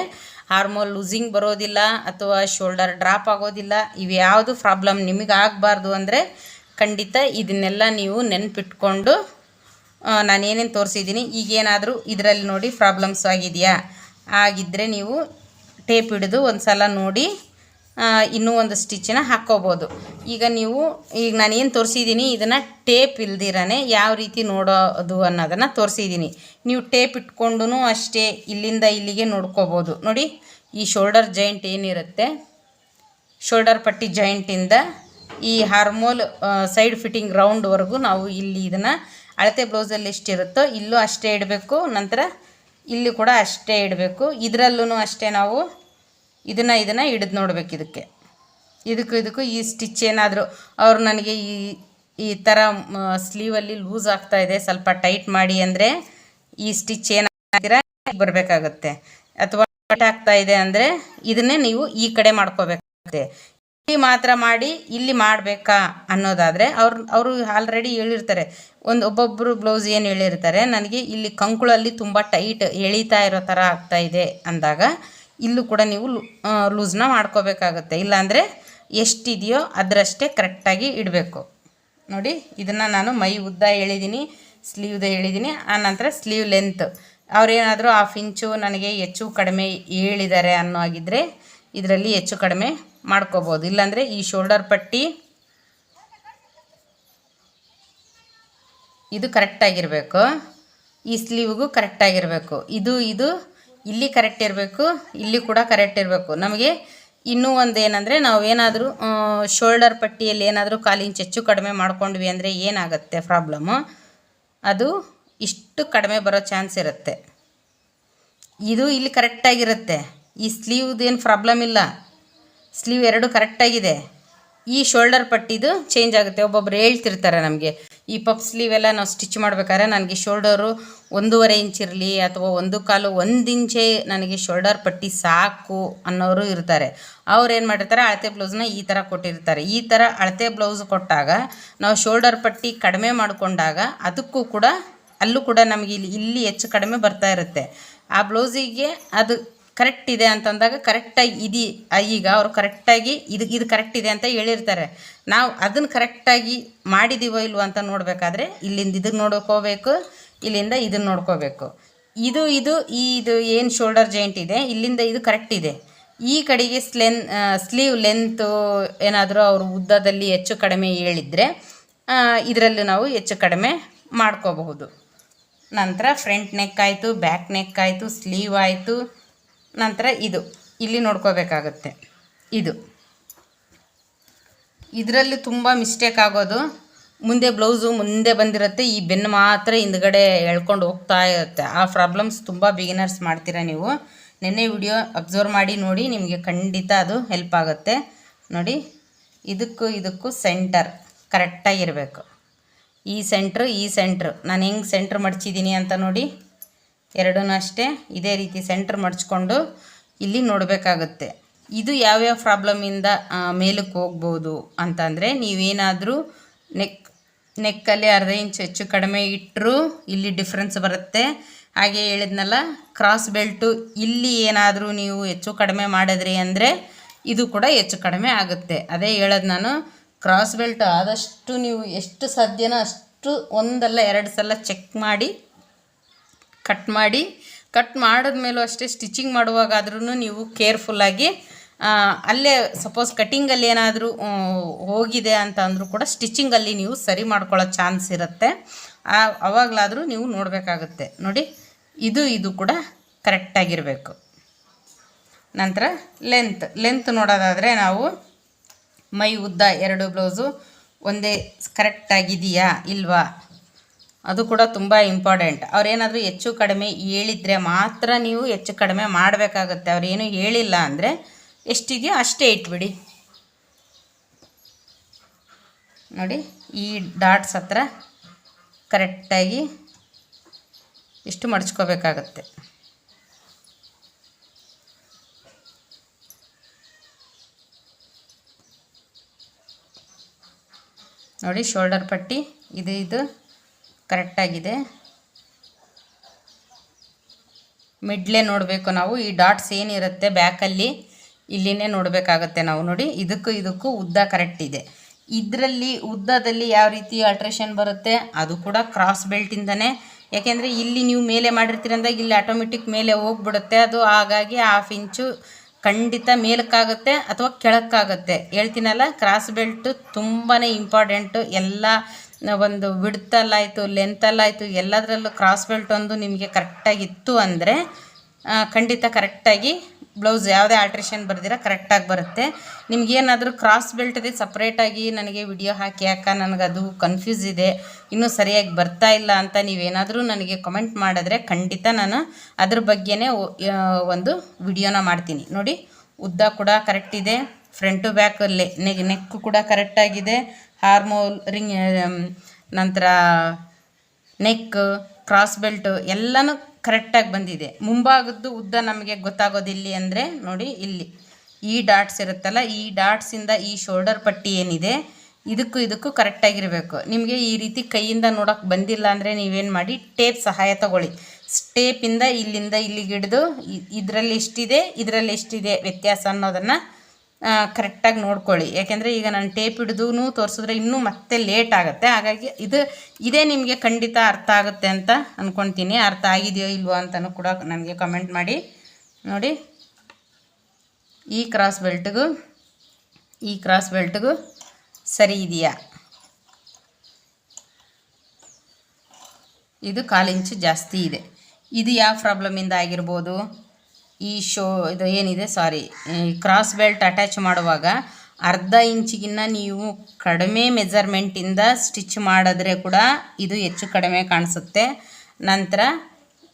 ಹಾರ್ಮೋನ್ ಲೂಸಿಂಗ್ ಬರೋದಿಲ್ಲ ಅಥವಾ ಶೋಲ್ಡರ್ ಡ್ರಾಪ್ ಆಗೋದಿಲ್ಲ. ಇವು ಯಾವುದು ಪ್ರಾಬ್ಲಮ್ ನಿಮಗೆ ಆಗಬಾರ್ದು ಅಂದರೆ ಖಂಡಿತ ಇದನ್ನೆಲ್ಲ ನೀವು ನೆನ್ಪಿಟ್ಕೊಂಡು ನಾನು ಏನೇನು ತೋರಿಸಿದ್ದೀನಿ, ಈಗೇನಾದರೂ ಇದರಲ್ಲಿ ನೋಡಿ ಪ್ರಾಬ್ಲಮ್ಸ್ ಆಗಿದೆಯಾ? ಆಗಿದ್ದರೆ ನೀವು ಟೇಪ್ ಹಿಡಿದು ಒಂದು ಸಲ ನೋಡಿ ಇನ್ನೂ ಒಂದು ಸ್ಟಿಚ್ಚನ್ನ ಹಾಕ್ಕೋಬೋದು. ಈಗ ನೀವು, ಈಗ ನಾನು ಏನು ತೋರಿಸಿದ್ದೀನಿ, ಇದನ್ನು ಟೇಪ್ ಇಲ್ದಿರಾನೆ ಯಾವ ರೀತಿ ನೋಡೋದು ಅನ್ನೋದನ್ನು ತೋರಿಸಿದ್ದೀನಿ. ನೀವು ಟೇಪ್ ಇಟ್ಕೊಂಡು ಅಷ್ಟೇ ಇಲ್ಲಿಂದ ಇಲ್ಲಿಗೆ ನೋಡ್ಕೋಬೋದು. ನೋಡಿ, ಈ ಶೋಲ್ಡರ್ ಜಾಯಿಂಟ್ ಏನಿರುತ್ತೆ? ಶೋಲ್ಡರ್ ಪಟ್ಟಿ ಜಾಯಿಂಟಿಂದ ಈ ಹಾರ್ಮೋಲ್ ಸೈಡ್ ಫಿಟ್ಟಿಂಗ್ ರೌಂಡ್ವರೆಗೂ ನಾವು ಇಲ್ಲಿ ಇದನ್ನು ಅಳತೆ ಬ್ಲೌಸಲ್ಲಿ ಎಷ್ಟಿರುತ್ತೋ ಇಲ್ಲೂ ಅಷ್ಟೇ ಇಡಬೇಕು. ನಂತರ ಇಲ್ಲಿ ಕೂಡ ಅಷ್ಟೇ ಇಡಬೇಕು. ಇದರಲ್ಲೂ ಅಷ್ಟೇ ನಾವು ಇದನ್ನು ಇದನ್ನು ಹಿಡಿದು ನೋಡ್ಬೇಕು ಇದಕ್ಕೆ. ಇದಕ್ಕೂ ಇದಕ್ಕೂ ಈ ಸ್ಟಿಚ್ ಏನಾದರೂ ಅವರು ನನಗೆ ಈ ಈ ಥರ ಸ್ಲೀವಲ್ಲಿ ಲೂಸ್ ಆಗ್ತಾ ಇದೆ. ಸ್ವಲ್ಪ ಟೈಟ್ ಮಾಡಿ ಅಂದರೆ ಈ ಸ್ಟಿಚ್ ಏನಾಗಿರ ಬರಬೇಕಾಗುತ್ತೆ. ಅಥವಾ ಕಟ್ ಆಗ್ತಾ ಇದೆ ಅಂದರೆ ಇದನ್ನೇ ನೀವು ಈ ಕಡೆ ಮಾಡ್ಕೋಬೇಕಾಗುತ್ತೆ. ಇಲ್ಲಿ ಮಾತ್ರ ಮಾಡಿ ಇಲ್ಲಿ ಮಾಡಬೇಕಾ ಅನ್ನೋದಾದರೆ ಅವ್ರು, ಅವರು ಆಲ್ರೆಡಿ ಹೇಳಿರ್ತಾರೆ. ಒಂದು ಒಬ್ಬೊಬ್ಬರು ಬ್ಲೌಸ್ ಏನು ಹೇಳಿರ್ತಾರೆ, ನನಗೆ ಇಲ್ಲಿ ಕಂಕುಳಲ್ಲಿ ತುಂಬ ಟೈಟ್ ಎಳೀತಾ ಇರೋ ಥರ ಆಗ್ತಾ ಇದೆ ಅಂದಾಗ ಇಲ್ಲೂ ಕೂಡ ನೀವು ಲೂಸ್ನ ಮಾಡ್ಕೋಬೇಕಾಗುತ್ತೆ. ಇಲ್ಲಾಂದರೆ ಎಷ್ಟಿದೆಯೋ ಅದರಷ್ಟೇ ಕರೆಕ್ಟಾಗಿ ಇಡಬೇಕು. ನೋಡಿ, ಇದನ್ನು ನಾನು ಮೈ ಉದ್ದ ಹೇಳಿದ್ದೀನಿ ಸ್ಲೀವ್ದ ಹೇಳಿದ್ದೀನಿ ಆನಂತರ ಸ್ಲೀವ್ ಲೆಂತ್. ಅವರೇನಾದರೂ ಹಾಫ್ ಇಂಚು ನನಗೆ ಹೆಚ್ಚು ಕಡಿಮೆ ಹೇಳಿದ್ದಾರೆ ಅನ್ನೋ ಆಗಿದ್ದರೆ ಇದರಲ್ಲಿ ಹೆಚ್ಚು ಕಡಿಮೆ ಮಾಡ್ಕೋಬೋದು. ಇಲ್ಲಾಂದರೆ ಈ ಶೋಲ್ಡರ್ ಪಟ್ಟಿ ಇದು ಕರೆಕ್ಟಾಗಿರಬೇಕು. ಈ ಸ್ಲೀವ್ಗೂ ಕರೆಕ್ಟಾಗಿರಬೇಕು. ಇದು ಇದು ಇಲ್ಲಿ ಕರೆಕ್ಟ್ ಇರಬೇಕು, ಇಲ್ಲಿ ಕೂಡ ಕರೆಕ್ಟ್ ಇರಬೇಕು. ನಮಗೆ ಇನ್ನೂ ಒಂದು ಏನಂದರೆ ನಾವು ಏನಾದರೂ ಶೋಲ್ಡರ್ ಪಟ್ಟಿಯಲ್ಲಿ ಏನಾದರೂ ಕಾಲಿನ ಹೆಚ್ಚು ಕಡಿಮೆ ಮಾಡ್ಕೊಂಡ್ವಿ ಅಂದರೆ ಏನಾಗುತ್ತೆ ಪ್ರಾಬ್ಲಮ್ಮು ಅದು ಇಷ್ಟು ಕಡಿಮೆ ಬರೋ ಚಾನ್ಸ್ ಇರುತ್ತೆ. ಇದು ಇಲ್ಲಿ ಕರೆಕ್ಟಾಗಿರುತ್ತೆ ಈ ಸ್ಲೀವ್ದೇನು ಪ್ರಾಬ್ಲಮ್ ಇಲ್ಲ. ಸ್ಲೀವ್ ಎರಡು ಕರೆಕ್ಟಾಗಿದೆ ಈ ಶೋಲ್ಡರ್ ಪಟ್ಟಿದು ಚೇಂಜ್ ಆಗುತ್ತೆ. ಒಬ್ಬೊಬ್ರು ಹೇಳ್ತಿರ್ತಾರೆ ನಮಗೆ ಈ ಪಪ್ ಸ್ಲೀವ್ ಎಲ್ಲ ನಾವು ಸ್ಟಿಚ್ ಮಾಡ್ಬೇಕಾದ್ರೆ ನನಗೆ ಶೋಲ್ಡರು ಒಂದೂವರೆ ಇಂಚ್ ಇರಲಿ ಅಥವಾ ಒಂದು ಕಾಲು ಒಂದು ಇಂಚೇ ನನಗೆ ಶೋಲ್ಡರ್ ಪಟ್ಟಿ ಸಾಕು ಅನ್ನೋರು ಇರ್ತಾರೆ. ಅವ್ರು ಏನು ಮಾಡಿರ್ತಾರೆ, ಅಳತೆ ಬ್ಲೌಸ್ನ ಈ ಥರ ಕೊಟ್ಟಿರ್ತಾರೆ. ಈ ಥರ ಅಳತೆ ಬ್ಲೌಸ್ ಕೊಟ್ಟಾಗ, ನಾವು ಶೋಲ್ಡರ್ ಪಟ್ಟಿ ಕಡಿಮೆ ಮಾಡಿಕೊಂಡಾಗ ಅದಕ್ಕೂ ಕೂಡ, ಅಲ್ಲೂ ಕೂಡ ನಮಗೆ ಇಲ್ಲಿ ಇಲ್ಲಿ ಹೆಚ್ಚು ಕಡಿಮೆ ಬರ್ತಾ ಇರುತ್ತೆ. ಆ ಬ್ಲೌಸಿಗೆ ಅದು ಕರೆಕ್ಟ್ ಇದೆ ಅಂತಂದಾಗ ಕರೆಕ್ಟಾಗಿ ಇದು ಈಗ ಅವರು ಕರೆಕ್ಟಾಗಿ ಇದು ಇದು ಕರೆಕ್ಟ್ ಇದೆ ಅಂತ ಹೇಳಿರ್ತಾರೆ. ನಾವು ಅದನ್ನು ಕರೆಕ್ಟಾಗಿ ಮಾಡಿದ್ದೀವೋ ಇಲ್ವೋ ಅಂತ ನೋಡಬೇಕಾದ್ರೆ ಇಲ್ಲಿಂದ ಇದನ್ನು ನೋಡ್ಕೋಬೇಕು, ಇಲ್ಲಿಂದ ಇದನ್ನು ನೋಡ್ಕೋಬೇಕು. ಇದು ಇದು, ಈ, ಇದು ಏನು ಶೋಲ್ಡರ್ ಜಾಯಿಂಟ್ ಇದೆ, ಇಲ್ಲಿಂದ ಇದು ಕರೆಕ್ಟ್ ಇದೆ. ಈ ಕಡೆಗೆ ಸ್ಲೆನ್ ಸ್ಲೀವ್ ಲೆಂತು ಏನಾದರೂ ಅವರು ಉದ್ದದಲ್ಲಿ ಹೆಚ್ಚು ಕಡಿಮೆ ಹೇಳಿದರೆ ಇದರಲ್ಲಿ ನಾವು ಹೆಚ್ಚು ಕಡಿಮೆ ಮಾಡ್ಕೋಬಹುದು. ನಂತರ ಫ್ರಂಟ್ ನೆಕ್ ಆಯಿತು ಬ್ಯಾಕ್ ನೆಕ್ ಆಯಿತು ಸ್ಲೀವ್ ಆಯಿತು ನಂತರ ಇದು. ಇಲ್ಲಿ ನೋಡ್ಕೋಬೇಕಾಗುತ್ತೆ. ಇದು. ಇದರಲ್ಲಿ ತುಂಬ ಮಿಸ್ಟೇಕ್ ಆಗೋದು. ಮುಂದೆ ಬ್ಲೌಸು ಮುಂದೆ ಬಂದಿರುತ್ತೆ. ಈ ಬೆನ್ನು ಮಾತ್ರ ಹಿಂದ್ಗಡೆ ಎಳ್ಕೊಂಡು ಹೋಗ್ತಾ ಇರುತ್ತೆ. ಆ ಪ್ರಾಬ್ಲಮ್ಸ್ ತುಂಬ ಬಿಗಿನರ್ಸ್ ಮಾಡ್ತೀರಾ ನೀವು. ನೆನ್ನೆ ವಿಡಿಯೋ ಅಬ್ಸರ್ವ್ ಮಾಡಿ, ನೋಡಿ, ನಿಮಗೆ ಖಂಡಿತ ಅದು ಹೆಲ್ಪ್ ಆಗುತ್ತೆ. ನೋಡಿ, ಇದಕ್ಕೂ ಇದಕ್ಕೂ ಸೆಂಟರ್ ಕರೆಕ್ಟಾಗಿರಬೇಕು ಈ ಸೆಂಟ್ರ್ ಈ ಸೆಂಟ್ರ್ ನಾನು ಹೆಂಗೆ ಸೆಂಟ್ರ್ ಮಡಚಿದ್ದೀನಿ ಅಂತ ನೋಡಿ. ಎರಡೂ ಅಷ್ಟೇ ಇದೇ ರೀತಿ ಸೆಂಟ್ರ್ ಮಡ್ಚ್ಕೊಂಡು ಇಲ್ಲಿ ನೋಡಬೇಕಾಗುತ್ತೆ. ಇದು ಯಾವ್ಯಾವ ಪ್ರಾಬ್ಲಮಿಂದ ಮೇಲಕ್ಕೆ ಹೋಗ್ಬೋದು ಅಂತಂದರೆ ನೀವೇನಾದರೂ ನೆಕ್ ನೆಕ್ಕಲ್ಲಿ ಅರ್ಧ ಇಂಚ್ ಹೆಚ್ಚು ಕಡಿಮೆ ಇಟ್ಟರೂ ಇಲ್ಲಿ ಡಿಫ್ರೆನ್ಸ್ ಬರುತ್ತೆ. ಹಾಗೆ ಹೇಳಿದ್ನಲ್ಲ ಕ್ರಾಸ್ ಬೆಲ್ಟು ಇಲ್ಲಿ ಏನಾದರೂ ನೀವು ಹೆಚ್ಚು ಕಡಿಮೆ ಮಾಡಿದ್ರಿ ಅಂದರೆ ಇದು ಕೂಡ ಹೆಚ್ಚು ಕಡಿಮೆ ಆಗುತ್ತೆ. ಅದೇ ಹೇಳೋದು ನಾನು ಕ್ರಾಸ್ ಬೆಲ್ಟ್ ಆದಷ್ಟು ನೀವು ಎಷ್ಟು ಸಾಧ್ಯನೋ ಅಷ್ಟು ಒಂದಲ್ಲ ಎರಡು ಸಲ ಚೆಕ್ ಮಾಡಿ ಕಟ್ ಮಾಡಿ ಕಟ್ ಮಾಡಿದ್ಮೇಲೂ ಅಷ್ಟೇ ಸ್ಟಿಚಿಂಗ್ ಮಾಡುವಾಗಾದ್ರೂ ನೀವು ಕೇರ್ಫುಲ್ಲಾಗಿ ಅಲ್ಲೇ ಸಪೋಸ್ ಕಟ್ಟಿಂಗಲ್ಲಿ ಏನಾದರೂ ಹೋಗಿದೆ ಅಂತ ಅಂದರೂ ಕೂಡ ಸ್ಟಿಚಿಂಗಲ್ಲಿ ನೀವು ಸರಿ ಮಾಡ್ಕೊಳ್ಳೋ ಚಾನ್ಸ್ ಇರುತ್ತೆ. ಆವಾಗಲಾದರೂ ನೀವು ನೋಡಬೇಕಾಗುತ್ತೆ. ನೋಡಿ, ಇದು ಇದು ಕೂಡ ಕರೆಕ್ಟಾಗಿರಬೇಕು ನಂತರ ಲೆಂತ್ ಲೆಂತ್ ನೋಡೋದಾದರೆ ನಾವು ಮೈ ಉದ್ದ ಎರಡು ಬ್ಲೌಸು ಒಂದೇ ಕರೆಕ್ಟಾಗಿದೆಯಾ ಇಲ್ವಾ? ಅದು ಕೂಡ ತುಂಬ ಇಂಪಾರ್ಟೆಂಟ್. ಅವ್ರೇನಾದರೂ ಹೆಚ್ಚು ಕಡಿಮೆ ಹೇಳಿದರೆ ಮಾತ್ರ ನೀವು ಹೆಚ್ಚು ಕಡಿಮೆ ಮಾಡಬೇಕಾಗುತ್ತೆ. ಅವ್ರೇನು ಹೇಳಿಲ್ಲ ಅಂದರೆ ಎಷ್ಟಿದೆಯೋ ಅಷ್ಟೇ ಇಟ್ಬಿಡಿ. ನೋಡಿ, ಈ ಡಾಟ್ಸ್ ಹತ್ರ ಕರೆಕ್ಟಾಗಿ ಇಷ್ಟು ಮಡಚ್ಕೋಬೇಕಾಗತ್ತೆ. ನೋಡಿ, ಶೋಲ್ಡರ್ ಪಟ್ಟಿ, ಇದು ಇದು. ಕರೆಕ್ಟಾಗಿದೆ. ಮಿಡ್ಲೇ ನೋಡಬೇಕು ನಾವು. ಈ ಡಾಟ್ಸ್ ಏನಿರುತ್ತೆ ಬ್ಯಾಕಲ್ಲಿ, ಇಲ್ಲಿನೇ ನೋಡಬೇಕಾಗತ್ತೆ ನಾವು ನೋಡಿ. ಇದಕ್ಕೂ ಇದಕ್ಕೂ ಉದ್ದ ಕರೆಕ್ಟ್ ಇದೆ ಇದರಲ್ಲಿ, ಉದ್ದದಲ್ಲಿ ಯಾವ ರೀತಿ ಅಲ್ಟ್ರೇಷನ್ ಬರುತ್ತೆ, ಅದು ಕೂಡ ಕ್ರಾಸ್ ಬೆಲ್ಟಿಂದನೇ ಯಾಕೆಂದರೆ ಇಲ್ಲಿ ನೀವು ಮೇಲೆ ಮಾಡಿರ್ತೀರಂದಾಗ ಇಲ್ಲಿ ಆಟೋಮೆಟಿಕ್ ಮೇಲೆ ಹೋಗ್ಬಿಡುತ್ತೆ. ಅದು ಹಾಗಾಗಿ ಹಾಫ್ ಇಂಚು ಖಂಡಿತ ಮೇಲಕ್ಕಾಗುತ್ತೆ ಅಥವಾ ಕೆಳಕ್ಕಾಗುತ್ತೆ. ಹೇಳ್ತೀನಲ್ಲ ಕ್ರಾಸ್ ಬೆಲ್ಟು ತುಂಬಾ ಇಂಪಾರ್ಟೆಂಟು ಎಲ್ಲ ಒಂದು ವಿಡ್ತಲ್ಲಾಯಿತು, ಲೆಂತಲ್ಲಾಯಿತು, ಎಲ್ಲದರಲ್ಲೂ ಕ್ರಾಸ್ ಬೆಲ್ಟ್ ಒಂದು ನಿಮಗೆ ಕರೆಕ್ಟಾಗಿತ್ತು ಅಂದರೆ ಖಂಡಿತ ಕರೆಕ್ಟಾಗಿ ಬ್ಲೌಸ್ ಯಾವುದೇ ಆಲ್ಟ್ರೇಷನ್ ಬರ್ದಿರ ಕರೆಕ್ಟಾಗಿ ಬರುತ್ತೆ. ನಿಮಗೇನಾದರೂ ಕ್ರಾಸ್ ಬೆಲ್ಟ್ದೆ ಸಪ್ರೇಟಾಗಿ ನನಗೆ ವಿಡಿಯೋ ಹಾಕಿ ಯಾಕ ನನಗದು ಕನ್ಫ್ಯೂಸ್ ಇದೆ, ಇನ್ನೂ ಸರಿಯಾಗಿ ಬರ್ತಾ ಇಲ್ಲ ಅಂತ ನೀವೇನಾದರೂ ನನಗೆ ಕಮೆಂಟ್ ಮಾಡಿದ್ರೆ ಖಂಡಿತ ನಾನು ಅದ್ರ ಬಗ್ಗೆನೇ ಒಂದು ವಿಡಿಯೋನ ಮಾಡ್ತೀನಿ. ನೋಡಿ, ಉದ್ದ ಕೂಡ ಕರೆಕ್ಟ್ ಇದೆ ಫ್ರಂಟು ಬ್ಯಾಕ್ ನೆಗ್ ನೆಕ್ ಕೂಡ ಕರೆಕ್ಟಾಗಿದೆ ಹಾರ್ಮೋಲ್ ರಿಂಗ್ ನಂತರ ನೆಕ್, ಕ್ರಾಸ್ ಬೆಲ್ಟ್ ಎಲ್ಲನೂ ಕರೆಕ್ಟಾಗಿ ಬಂದಿದೆ. ಮುಂಭಾಗದ್ದು ಉದ್ದ ನಮಗೆ ಗೊತ್ತಾಗೋದಿಲ್ಲಿ ಅಂದರೆ ನೋಡಿ ಇಲ್ಲಿ. ಈ ಡಾಟ್ಸ್ ಇರುತ್ತಲ್ಲ, ಈ ಡಾಟ್ಸಿಂದ ಈ ಶೋಲ್ಡರ್ ಪಟ್ಟಿ ಏನಿದೆ, ಇದಕ್ಕೂ ಇದಕ್ಕೂ ಕರೆಕ್ಟಾಗಿರಬೇಕು ನಿಮಗೆ ಈ ರೀತಿ ಕೈಯಿಂದ ನೋಡೋಕೆ ಬಂದಿಲ್ಲ ಅಂದರೆ ನೀವೇನು ಮಾಡಿ, ಟೇಪ್ ಸಹಾಯ ತಗೊಳ್ಳಿ. ಸ್ಟೇಪಿಂದ ಇಲ್ಲಿಂದ ಇಲ್ಲಿಗೆ ಹಿಡಿದು ಇದರಲ್ಲಿ ಎಷ್ಟಿದೆ ಇದರಲ್ಲಿ ಎಷ್ಟಿದೆ ವ್ಯತ್ಯಾಸ ಅನ್ನೋದನ್ನು ಕರೆಕ್ಟಾಗಿ ನೋಡ್ಕೊಳ್ಳಿ. ಯಾಕೆಂದರೆ ಈಗ ನಾನು ಟೇಪ್ ಹಿಡಿದೂ ತೋರಿಸಿದ್ರೆ ಇನ್ನೂ ಮತ್ತೆ ಲೇಟ್ ಆಗುತ್ತೆ. ಹಾಗಾಗಿ ಇದು, ಇದೇ ನಿಮಗೆ ಖಂಡಿತ ಅರ್ಥ ಆಗುತ್ತೆ ಅಂತ ಅಂದ್ಕೊಳ್ತೀನಿ ಅರ್ಥ ಆಗಿದೆಯೋ ಇಲ್ವೋ ಅಂತಲೂ ಕೂಡ ನನಗೆ ಕಮೆಂಟ್ ಮಾಡಿ. ನೋಡಿ. ಈ ಕ್ರಾಸ್ ಬೆಲ್ಟ್ಗೂ ಈ ಕ್ರಾಸ್ ಬೆಲ್ಟ್ಗೂ ಸರಿ ಇದೆಯಾ? ಇದು ಕಾಲಿಂಚು ಜಾಸ್ತಿ ಇದೆ. ಇದು ಯಾವ ಪ್ರಾಬ್ಲಮಿಂದ ಆಗಿರ್ಬೋದು? ಈ ಶೋ ಇದು ಏನಿದೆ? ಸಾರಿ ಕ್ರಾಸ್ ಬೆಲ್ಟ್ ಅಟ್ಯಾಚ್ ಮಾಡುವಾಗ ಅರ್ಧ ಇಂಚಿಗಿನ್ನ ನೀವು ಕಡಿಮೆ ಮೆಜರ್ಮೆಂಟಿಂದ ಸ್ಟಿಚ್ ಮಾಡಿದ್ರೆ ಕೂಡ ಇದು ಹೆಚ್ಚು ಕಡಿಮೆ ಕಾಣಿಸುತ್ತೆ. ನಂತರ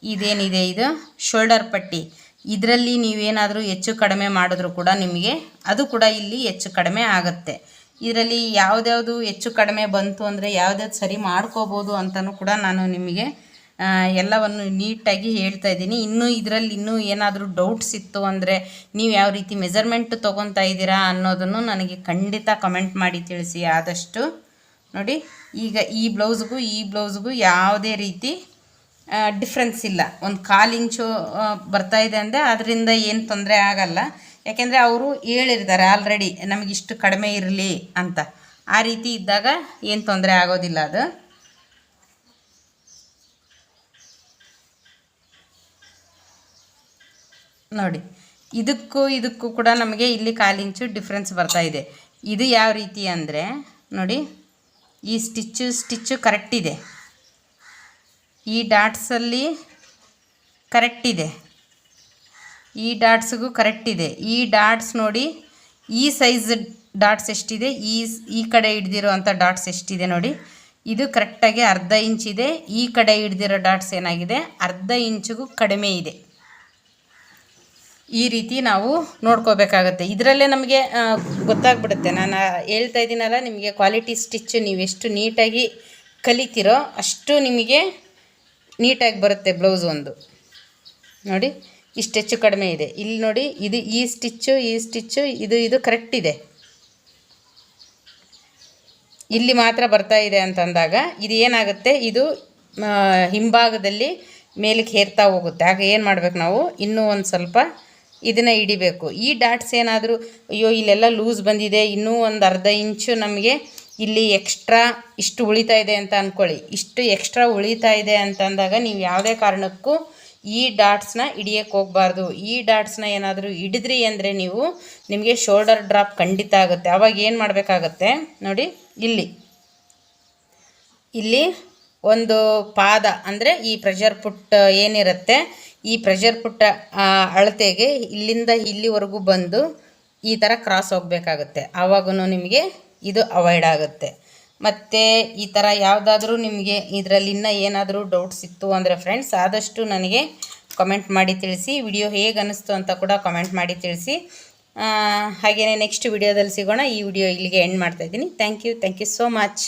ಇದೇನಿದೆ ಇದು? ಶೋಲ್ಡರ್ ಪಟ್ಟಿ. ಇದರಲ್ಲಿ ನೀವೇನಾದರೂ ಹೆಚ್ಚು ಕಡಿಮೆ ಮಾಡಿದ್ರು ಕೂಡ ನಿಮಗೆ ಅದು ಕೂಡ ಇಲ್ಲಿ ಹೆಚ್ಚು ಕಡಿಮೆ ಆಗುತ್ತೆ. ಇದರಲ್ಲಿ ಯಾವುದ್ಯಾವುದು ಹೆಚ್ಚು ಕಡಿಮೆ ಬಂತು ಅಂದರೆ ಯಾವ್ದ್ಯಾವ್ದು ಸರಿ ಮಾಡ್ಕೋಬೋದು ಅಂತಲೂ ಕೂಡ ನಾನು ನಿಮಗೆ ಎಲ್ಲವನ್ನು ನೀಟಾಗಿ ಹೇಳ್ತಾ ಇದ್ದೀನಿ. ಇನ್ನೂ ಇದರಲ್ಲಿ ಇನ್ನೂ ಏನಾದರೂ ಡೌಟ್ಸ್ ಇತ್ತು ಅಂದರೆ ನೀವು ಯಾವ ರೀತಿ ಮೆಜರ್ಮೆಂಟ್ ತೊಗೊತಾ ಇದ್ದೀರಾ ಅನ್ನೋದನ್ನು ನನಗೆ ಖಂಡಿತ ಕಮೆಂಟ್ ಮಾಡಿ ತಿಳಿಸಿ. ಆದಷ್ಟು ನೋಡಿ, ಈಗ ಈ ಬ್ಲೌಸ್ಗೂ ಈ ಬ್ಲೌಸ್ಗೂ ಯಾವುದೇ ರೀತಿ ಡಿಫ್ರೆನ್ಸ್ ಇಲ್ಲ. ಒಂದು ಕಾಲು ಇಂಚು ಬರ್ತಾ ಇದೆ ಅಂದರೆ ಅದರಿಂದ ಏನು ತೊಂದರೆ ಆಗಲ್ಲ. ಯಾಕೆಂದರೆ ಅವರು ಹೇಳಿರ್ತಾರೆ ಆಲ್ರೆಡಿ ನಮಗಿಷ್ಟು ಕಡಿಮೆ ಇರಲಿ ಅಂತ. ಆ ರೀತಿ ಇದ್ದಾಗ ಏನು ತೊಂದರೆ ಆಗೋದಿಲ್ಲ ಅದು. ನೋಡಿ, ಇದಕ್ಕೂ ಇದಕ್ಕೂ ಕೂಡ ನಮಗೆ ಇಲ್ಲಿ ಕಾಲು ಇಂಚು ಡಿಫ್ರೆನ್ಸ್ ಬರ್ತಾ ಇದೆ. ಇದು ಯಾವ ರೀತಿ ಅಂದರೆ, ನೋಡಿ, ಈ ಸ್ಟಿಚ್ಚು ಸ್ಟಿಚ್ಚು ಕರೆಕ್ಟ್ ಇದೆ. ಈ ಡಾಟ್ಸಲ್ಲಿ ಕರೆಕ್ಟ್ ಇದೆ. ಈ ಡಾಟ್ಸ್ಗೂ ಕರೆಕ್ಟ್ ಇದೆ. ಈ ಡಾಟ್ಸ್ ನೋಡಿ, ಈ ಸೈಜ್ ಡಾಟ್ಸ್ ಎಷ್ಟಿದೆ, ಈ ಈ ಕಡೆ ಹಿಡ್ದಿರೋ ಅಂಥ ಡಾಟ್ಸ್ ಎಷ್ಟಿದೆ ನೋಡಿ. ಇದು ಕರೆಕ್ಟಾಗಿ ಅರ್ಧ ಇಂಚಿದೆ ಈ ಕಡೆ ಹಿಡ್ದಿರೋ ಡಾಟ್ಸ್ ಏನಾಗಿದೆ, ಅರ್ಧ ಇಂಚಿಗೂ ಕಡಿಮೆ ಇದೆ. ಈ ರೀತಿ ನಾವು ನೋಡ್ಕೋಬೇಕಾಗತ್ತೆ. ಇದರಲ್ಲೇ ನಮಗೆ ಗೊತ್ತಾಗ್ಬಿಡುತ್ತೆ. ನಾನು ಹೇಳ್ತಾ ಇದ್ದೀನಲ್ಲ, ನಿಮಗೆ ಕ್ವಾಲಿಟಿ ಸ್ಟಿಚ್ ನೀವೆಷ್ಟು ನೀಟಾಗಿ ಕಲಿತಿರೋ ಅಷ್ಟು ನಿಮಗೆ ನೀಟಾಗಿ ಬರುತ್ತೆ ಬ್ಲೌಸ್ ಒಂದು. ನೋಡಿ ಇಷ್ಟು ಹೆಚ್ಚು ಕಡಿಮೆ ಇದೆ. ಇಲ್ಲಿ ನೋಡಿ, ಇದು ಈ ಸ್ಟಿಚ್ಚು ಈ ಸ್ಟಿಚ್ಚು ಇದು ಇದು ಕರೆಕ್ಟ್ ಇದೆ. ಇಲ್ಲಿ ಮಾತ್ರ ಬರ್ತಾ ಇದೆ ಅಂತಂದಾಗ, ಇದು ಏನಾಗುತ್ತೆ? ಇದು ಹಿಂಭಾಗದಲ್ಲಿ ಮೇಲಕ್ಕೆ ಹೇರ್ತಾ ಹೋಗುತ್ತೆ. ಆಗ ಏನು ಮಾಡ್ಬೇಕು ನಾವು? ಇನ್ನೂ ಒಂದು ಸ್ವಲ್ಪ ಇದನ್ನು ಹಿಡಿಬೇಕು. ಈ ಡಾಟ್ಸ್ ಏನಾದರೂ, ಅಯ್ಯೋ, ಇಲ್ಲೆಲ್ಲ ಲೂಸ್ ಬಂದಿದೆ, ಇನ್ನೂ ಒಂದು ಅರ್ಧ ಇಂಚು ನಮಗೆ ಇಲ್ಲಿ ಎಕ್ಸ್ಟ್ರಾ ಇಷ್ಟು ಉಳಿತಾ ಇದೆ ಅಂತ ಅಂದ್ಕೊಳ್ಳಿ ಇಷ್ಟು ಎಕ್ಸ್ಟ್ರಾ ಉಳಿತಾ ಇದೆ ಅಂತಂದಾಗ ನೀವು ಯಾವುದೇ ಕಾರಣಕ್ಕೂ ಈ ಡಾಟ್ಸ್ನ ಹಿಡಿಯೋಕ್ಕೆ ಹೋಗಬಾರ್ದು. ಈ ಡಾಟ್ಸ್ನ ಏನಾದರೂ ಹಿಡಿದ್ರಿ ಅಂದರೆ ನೀವು ನಿಮಗೆ ಶೋಲ್ಡರ್ ಡ್ರಾಪ್ ಖಂಡಿತ ಆಗುತ್ತೆ. ಆವಾಗ ಏನು ಮಾಡಬೇಕಾಗತ್ತೆ? ನೋಡಿ, ಇಲ್ಲಿ. ಇಲ್ಲಿ ಒಂದು ಪಾದ ಅಂದರೆ ಈ ಪ್ರೆಷರ್ ಪುಟ್ ಏನಿರುತ್ತೆ ಈ ಪ್ರೆಷರ್ ಪುಟ್ಟ ಅಳತೆಗೆ ಇಲ್ಲಿಂದ ಇಲ್ಲಿವರೆಗೂ ಬಂದು ಈ ಥರ ಕ್ರಾಸ್ ಹೋಗಬೇಕಾಗುತ್ತೆ. ಆವಾಗೂ ನಿಮಗೆ ಇದು ಅವಾಯ್ಡ್ ಆಗುತ್ತೆ. ಮತ್ತು ಈ ಥರ ಯಾವುದಾದ್ರೂ ನಿಮಗೆ ಇದರಲ್ಲಿ ಇನ್ನೂ ಏನಾದರೂ ಡೌಟ್ಸ್ ಇತ್ತು ಅಂದರೆ ಫ್ರೆಂಡ್ಸ್ ಆದಷ್ಟು ನನಗೆ ಕಮೆಂಟ್ ಮಾಡಿ ತಿಳಿಸಿ. ವಿಡಿಯೋ ಹೇಗೆ ಅನ್ನಿಸ್ತು ಅಂತ ಕೂಡ ಕಮೆಂಟ್ ಮಾಡಿ ತಿಳಿಸಿ. ಹಾಗೆಯೇ ನೆಕ್ಸ್ಟ್ ವಿಡಿಯೋದಲ್ಲಿ ಸಿಗೋಣ. ಈ ವಿಡಿಯೋ ಇಲ್ಲಿಗೆ ಎಂಡ್ ಮಾಡ್ತಾಯಿದ್ದೀನಿ thank you thank you so much